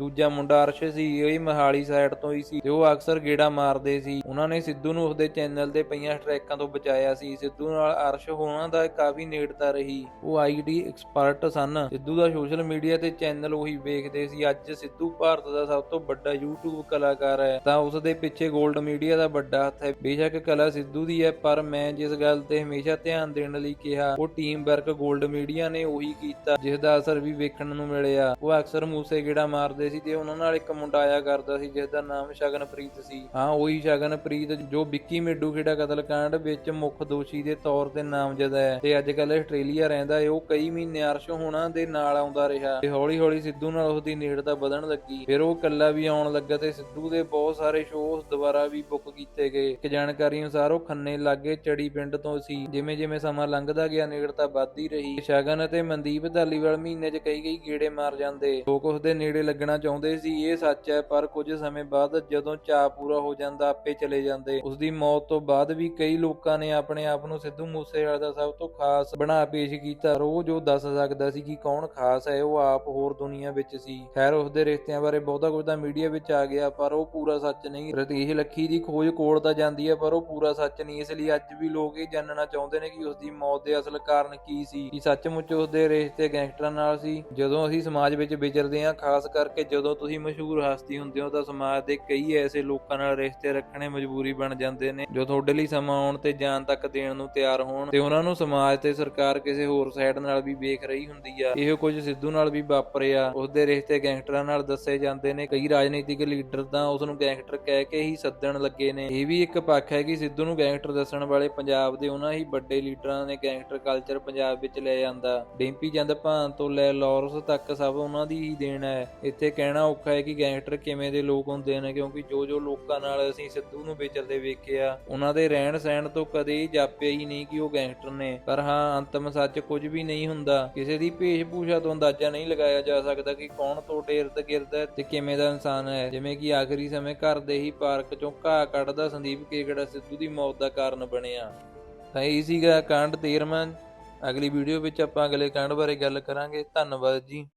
ਦੂਜਾ ਮੁੰਡਾ ਅਰਸ਼ ਸੀ, ਇਹ ਵੀ ਮਹਾਲੀ ਸਾਈਡ ਤੋਂ ਹੀ ਸੀ ਤੇ ਉਹ ਅਕਸਰ ਗੇੜਾ ਮਾਰਦੇ ਸੀ। ਉਹਨਾਂ ਨੇ ਸਿੱਧੂ ਨੂੰ ਉਸਦੇ ਚੈਨਲ ਤੇ ਪਈਆਂ ਸਟ੍ਰੈਕਾਂ ਤੋਂ ਬਚਾਇਆ ਸੀ। ਸਿੱਧੂ ਨਾਲ ਅਰਸ਼ ਹੋਣਾ ਦਾ ਕਾਫੀ ਨੇੜਤਾ ਰਹੀ। ਉਹ ਆਈਡੀ ਐਕਸਪਰਟ ਸਨ। ਸਿੱਧੂ ਦਾ ਸੋਸ਼ਲ ਮੀਡੀਆ ਤੇ ਚੈਨਲ ਉਹੀ ਵੇਖਦੇ ਸੀ। ਅੱਜ ਸਿੱਧੂ ਭਾਰਤ ਦਾ ਸਭ ਤੋਂ ਵੱਡਾ YouTube ਕਲਾਕਾਰ ਹੈ। ਤਾਂ ਉਸ ਦੇ ਪਿੱਛੇ 골ਡ ਮੀਡੀਆ ਦਾ ਵੱਡਾ ਹੱਥ ਹੈ। ਬੇਸ਼ੱਕ ਕਲਾ ਸਿੱਧੂ ਦੀ ਹੈ, ਪਰ ਮੈਂ ਜਿਸ ਗੱਲ ਤੇ ਹਮੇਸ਼ਾ ਧਿਆਨ ਦੇਣ ਲਈ ਕਿਹਾ, ਉਹ ਟੀਮ ਵਰਕ 골ਡ ਮੀਡੀਆ ਨੇ ਉਹੀ ਕੀਤਾ, ਜਿਸ ਦਾ ਅਸਰ ਵੀ ਵੇਖਣ ਨੂੰ ਮਿਲਿਆ। ਉਹ ਅਕਸਰ ਮੂਸੇ ਗੇੜਾ ਮਾਰਦੇ ਸੀ ਤੇ ਉਹਨਾਂ ਨਾਲ ਇੱਕ ਮੁੰਡਾ ਆਇਆ ਕਰਦਾ ਸੀ ਜਿਸ ਦਾ ਨਾਮ ਸ਼ਗਨਪ੍ਰੀਤ ਸੀ। ਹਾਂ, ਉਹੀ ਸ਼ਗਨਪ੍ਰੀਤ ਜੋ ਵਿੱਕੀ ਮਿੱਡੂ ਖੇੜਾ ਕਤਲकांड ਵਿੱਚ ਮੁੱਖ ਦੋਸ਼ੀ ਦੇ ਤੌਰ ਤੇ ਨਾਮਜ਼ਦ ਹੈ। ਤੇ ਅੱਜ ਕੱਲ ਆਸਟ੍ਰੇਲੀਆ ਰਹਿੰਦਾ ਹੈ, ਉਹ ਕਈ ਮਹੀਨੇ ਅਰਸ਼ ਹੋਣਾ ਦੇ ਨਾਲ ਆਉਂਦਾ ਰਿਹਾ। ਤੇ ਹੌਲੀ ਹੌਲੀ ਸਿੱਧੂ ਨਾਲ ਉਸ ਦੀ ਨੇੜਤਾ ਵਧਣ ਲੱਗੀ। ਫਿਰ ਉਹ ਇਕੱਲਾ ਵੀ ਆਉਣ ਲੱਗਾ ਤੇ ਸਿੱਧੂ ਦੇ ਬਹੁਤ ਸਾਰੇ ਸ਼ੋਅ ਉਸ ਦੁਬਾਰਾ ਵੀ ਬੁੱਕ ਕੀਤੇ ਗਏ। ਇੱਕ ਜਾਣਕਾਰੀ ਅਨੁਸਾਰ ਉਹ ਖੰਨੇ ਲਾਗੇ ਚੜੀ ਪਿੰਡ ਤੋਂ ਸੀ। ਜਿਵੇਂ ਜਿਵੇਂ ਸਮਾਂ ਲੰਘਦਾ ਗਿਆ ਨੇੜਤਾ ਵੱਧਦੀ ਰਹੀ। ਸ਼ਗਨ ਅਤੇ ਮਨਦੀਪ ਧਾਲੀਵਾਲ ਮਹੀਨੇ 'ਚ ਕਈ ਕਈ ਗੇੜੇ ਮਾਰ ਜਾਂਦੇ। ਲੋਕ ਉਸ ਦੇ ਨੇੜੇ ਲੱਗਣਾ ਚਾਹੁੰਦੇ ਸੀ, ਇਹ ਸੱਚ ਹੈ, ਪਰ ਕੁਝ ਸਮੇਂ ਬਾਅਦ ਜਦੋਂ ਚਾਅ ਪੂਰਾ ਹੋ ਜਾਂਦਾ, ਆਪੇ ਚਲੇ ਜਾਂਦੇ। ਉਸ ਦੀ ਮੌਤ ਤੋਂ ਬਾਅਦ ਵੀ ਕਈ ਲੋਕਾਂ ਨੇ ਆਪਣੇ ਆਪ ਨੂੰ ਸਿੱਧੂ ਮੂਸੇਵਾਲਾ ਦਾ ਸਭ ਤੋਂ ਖਾਸ ਬਣਾ ਪੇਸ਼ ਕੀਤਾ। ਪਰ ਉਹ ਦੱਸ ਸਕਦਾ ਸੀ ਕਿ ਕੌਣ ਖਾਸ ਹੈ, ਉਹ ਆਪ ਹੋਰ ਦੁਨੀਆ ਵਿੱਚ ਸੀ। ਖੈਰ ਉਸ ਦੇ ਰਿਸ਼ਤਿਆਂ ਬਾਰੇ ਬਹੁਤਾ ਕੁਝ ਤਾਂ ਮੀਡੀਆ ਵਿੱਚ ਆ ਗਿਆ, ਪਰ ਉਹ ਪੂਰਾ ਸੱਚ ਨਹੀਂ। ਰਤੀਸ਼ ਲੱਖੀ ਦੀ ਖੋਜ ਕੋਲ ਤਾਂ ਜਾਂਦੀ ਹੈ, ਪਰ ਉਹ ਪੂਰਾ ਸੱਚ ਨਹੀਂ। ਇਸ ਲਈ ਅੱਜ ਵੀ ਲੋਕ ਇਹ ਜਾਣਨਾ ਚਾਹੁੰਦੇ ਨੇ ਕਿ ਉਸ ਦੀ ਮੌਤ ਦੇ ਅਸਲ ਕਾਰਨ ਕੀ ਸੀ। ਕਿ ਸੱਚਮੁੱਚ ਉਸ ਦੇ ਰਿਸ਼ਤੇ ਗੈਂਗਸਟਰਾਂ ਨਾਲ ਸੀ। ਜਦੋਂ ਅਸੀਂ ਸਮਾਜ ਵਿੱਚ ਵਿਚਰਦੇ ਹਾਂ, ਖਾਸ ਕਰਕੇ ਜਦੋਂ ਤੁਸੀਂ ਮਸ਼ਹੂਰ ਹਸਤੀ ਹੁੰਦੇ ਹੋ ਤਾਂ ਸਮਾਜ ਦੇ ਕਈ ਐਸੇ ਲੋਕਾਂ ਨਾਲ ਰਿਸ਼ਤੇ ਰੱਖਣੇ ਮਜਬੂਰੀ ਬਣ ਜਾਂਦੇ ਨੇ, ਜੋ ਤੁਹਾਡੇ ਲਈ ਸਮਾਂ ਆਉਣ ਤੇ ਜਾਨ ਤੱਕ ਦੇਣ ਨੂੰ ਤਿਆਰ ਹੋਣ ਤੇ ਉਹਨਾਂ ਨੂੰ ਸਮਾਜ ਤੇ ਸਰਕਾਰ ਕਿਸੇ ਹੋਰ ਸਾਈਡ ਨਾਲ ਵੀ ਵੇਖ ਰਹੀ ਹੁੰਦੀ ਆ। ਇਹੋ ਕੁਝ ਸਿੱਧੂ ਨਾਲ ਵੀ ਵਾਪਰਿਆ ਉਸ ਰਿਸ਼ਤੇ ਗੈਂਗਸਟਰਾਂ ਨਾਲ ਦੱਸੇ ਜਾਂਦੇ ਨੇ। ਕਈ ਰਾਜਨੀਤਿਕ ਲੀਡਰ ਤਾਂ ਉਸ ਨੂੰ ਗੈਂਗਸਟਰ ਕਹਿ ਕੇ ਹੀ ਸੱਦਣ ਲੱਗੇ ਨੇ। ਇਹ ਵੀ ਇੱਕ ਪੱਖ ਹੈ ਕਿ ਸਿੱਧੂ ਨੂੰ ਗੈਂਗਸਟਰ ਦੱਸਣ ਵਾਲੇ ਪੰਜਾਬ ਦੇ ਉਹਨਾਂ ਹੀ ਵੱਡੇ ਲੀਡਰਾਂ ਨੇ ਗੈਂਗਸਟਰ ਕਲਚਰ ਪੰਜਾਬ ਵਿੱਚ ਲੈ ਜਾਂਦਾ ਡਿੰਪੀ ਚੰਦ ਭਾਨ ਤੋਂ ਲੈ ਲਾਰੈਂਸ ਤੱਕ ਸਭ ਉਹਨਾਂ ਦੀ ਹੀ ਦੇਣ ਹੈ। ਇੱਥੇ ਕਹਿਣਾ ਔਖਾ ਹੈ ਕਿ ਗੈਂਗਸਟਰ ਕਿਵੇਂ ਦੇ ਲੋਕ ਹੁੰਦੇ ਨੇ, ਕਿਉਂਕਿ ਜੋ ਜੋ ਲੋਕਾਂ ਨਾਲ ਅਸੀਂ ਸਿੱਧੂ ਨੂੰ ਵਿਚਰਦੇ ਵੇਖਿਆ ਉਹਨਾਂ ਦੇ ਰਹਿਣ ਸਹਿਣ ਤੋਂ ਕਦੇ ਜਾਪਿਆ ਹੀ ਨਹੀਂ ਕਿ ਉਹ ਗੈਂਗਸਟਰ ਨੇ। ਪਰ ਹਾਂ, ਅੰਤਮ ਸੱਚ ਕੁਝ ਵੀ ਨਹੀਂ ਹੁੰਦਾ। ਕਿਸੇ ਦੀ ਭੇਸ਼ ਭੂਸ਼ਾ ਤੋਂ ਅੰਦਾਜ਼ਾ ਨਹੀਂ ਲਗਾਇਆ ਜਾ ਸਕਦਾ ਕਿ ਕੌਣ ਤੁਹਾਡੇ ਇਰਦ ਗਿਰਦ ਹੈ ਤੇ ਕਿਵੇਂ ਦਾ ਇਨਸਾਨ ਹੈ। ਜਿਵੇਂ ਕਿ ਆਖਰੀ ਸਮੇਂ ਘਰ ਦੇ ਹੀ ਪਾਰਕ ਚੋਂ ਘਾਹ ਕੱਢਦਾ ਸੰਦੀਪ ਕੇਕੜਾ ਸਿੱਧੂ ਦੀ ਮੌਤ ਦਾ ਕਾਰਨ ਬਣਿਆ। ਤਾਂ ਇਹ ਸੀਗਾ ਕਾਂਡ 13ਵਾਂ ਅਗਲੀ ਵੀਡੀਓ ਵਿੱਚ ਆਪਾਂ ਅਗਲੇ ਕਾਂਡ ਬਾਰੇ ਗੱਲ ਕਰਾਂਗੇ। ਧੰਨਵਾਦ ਜੀ।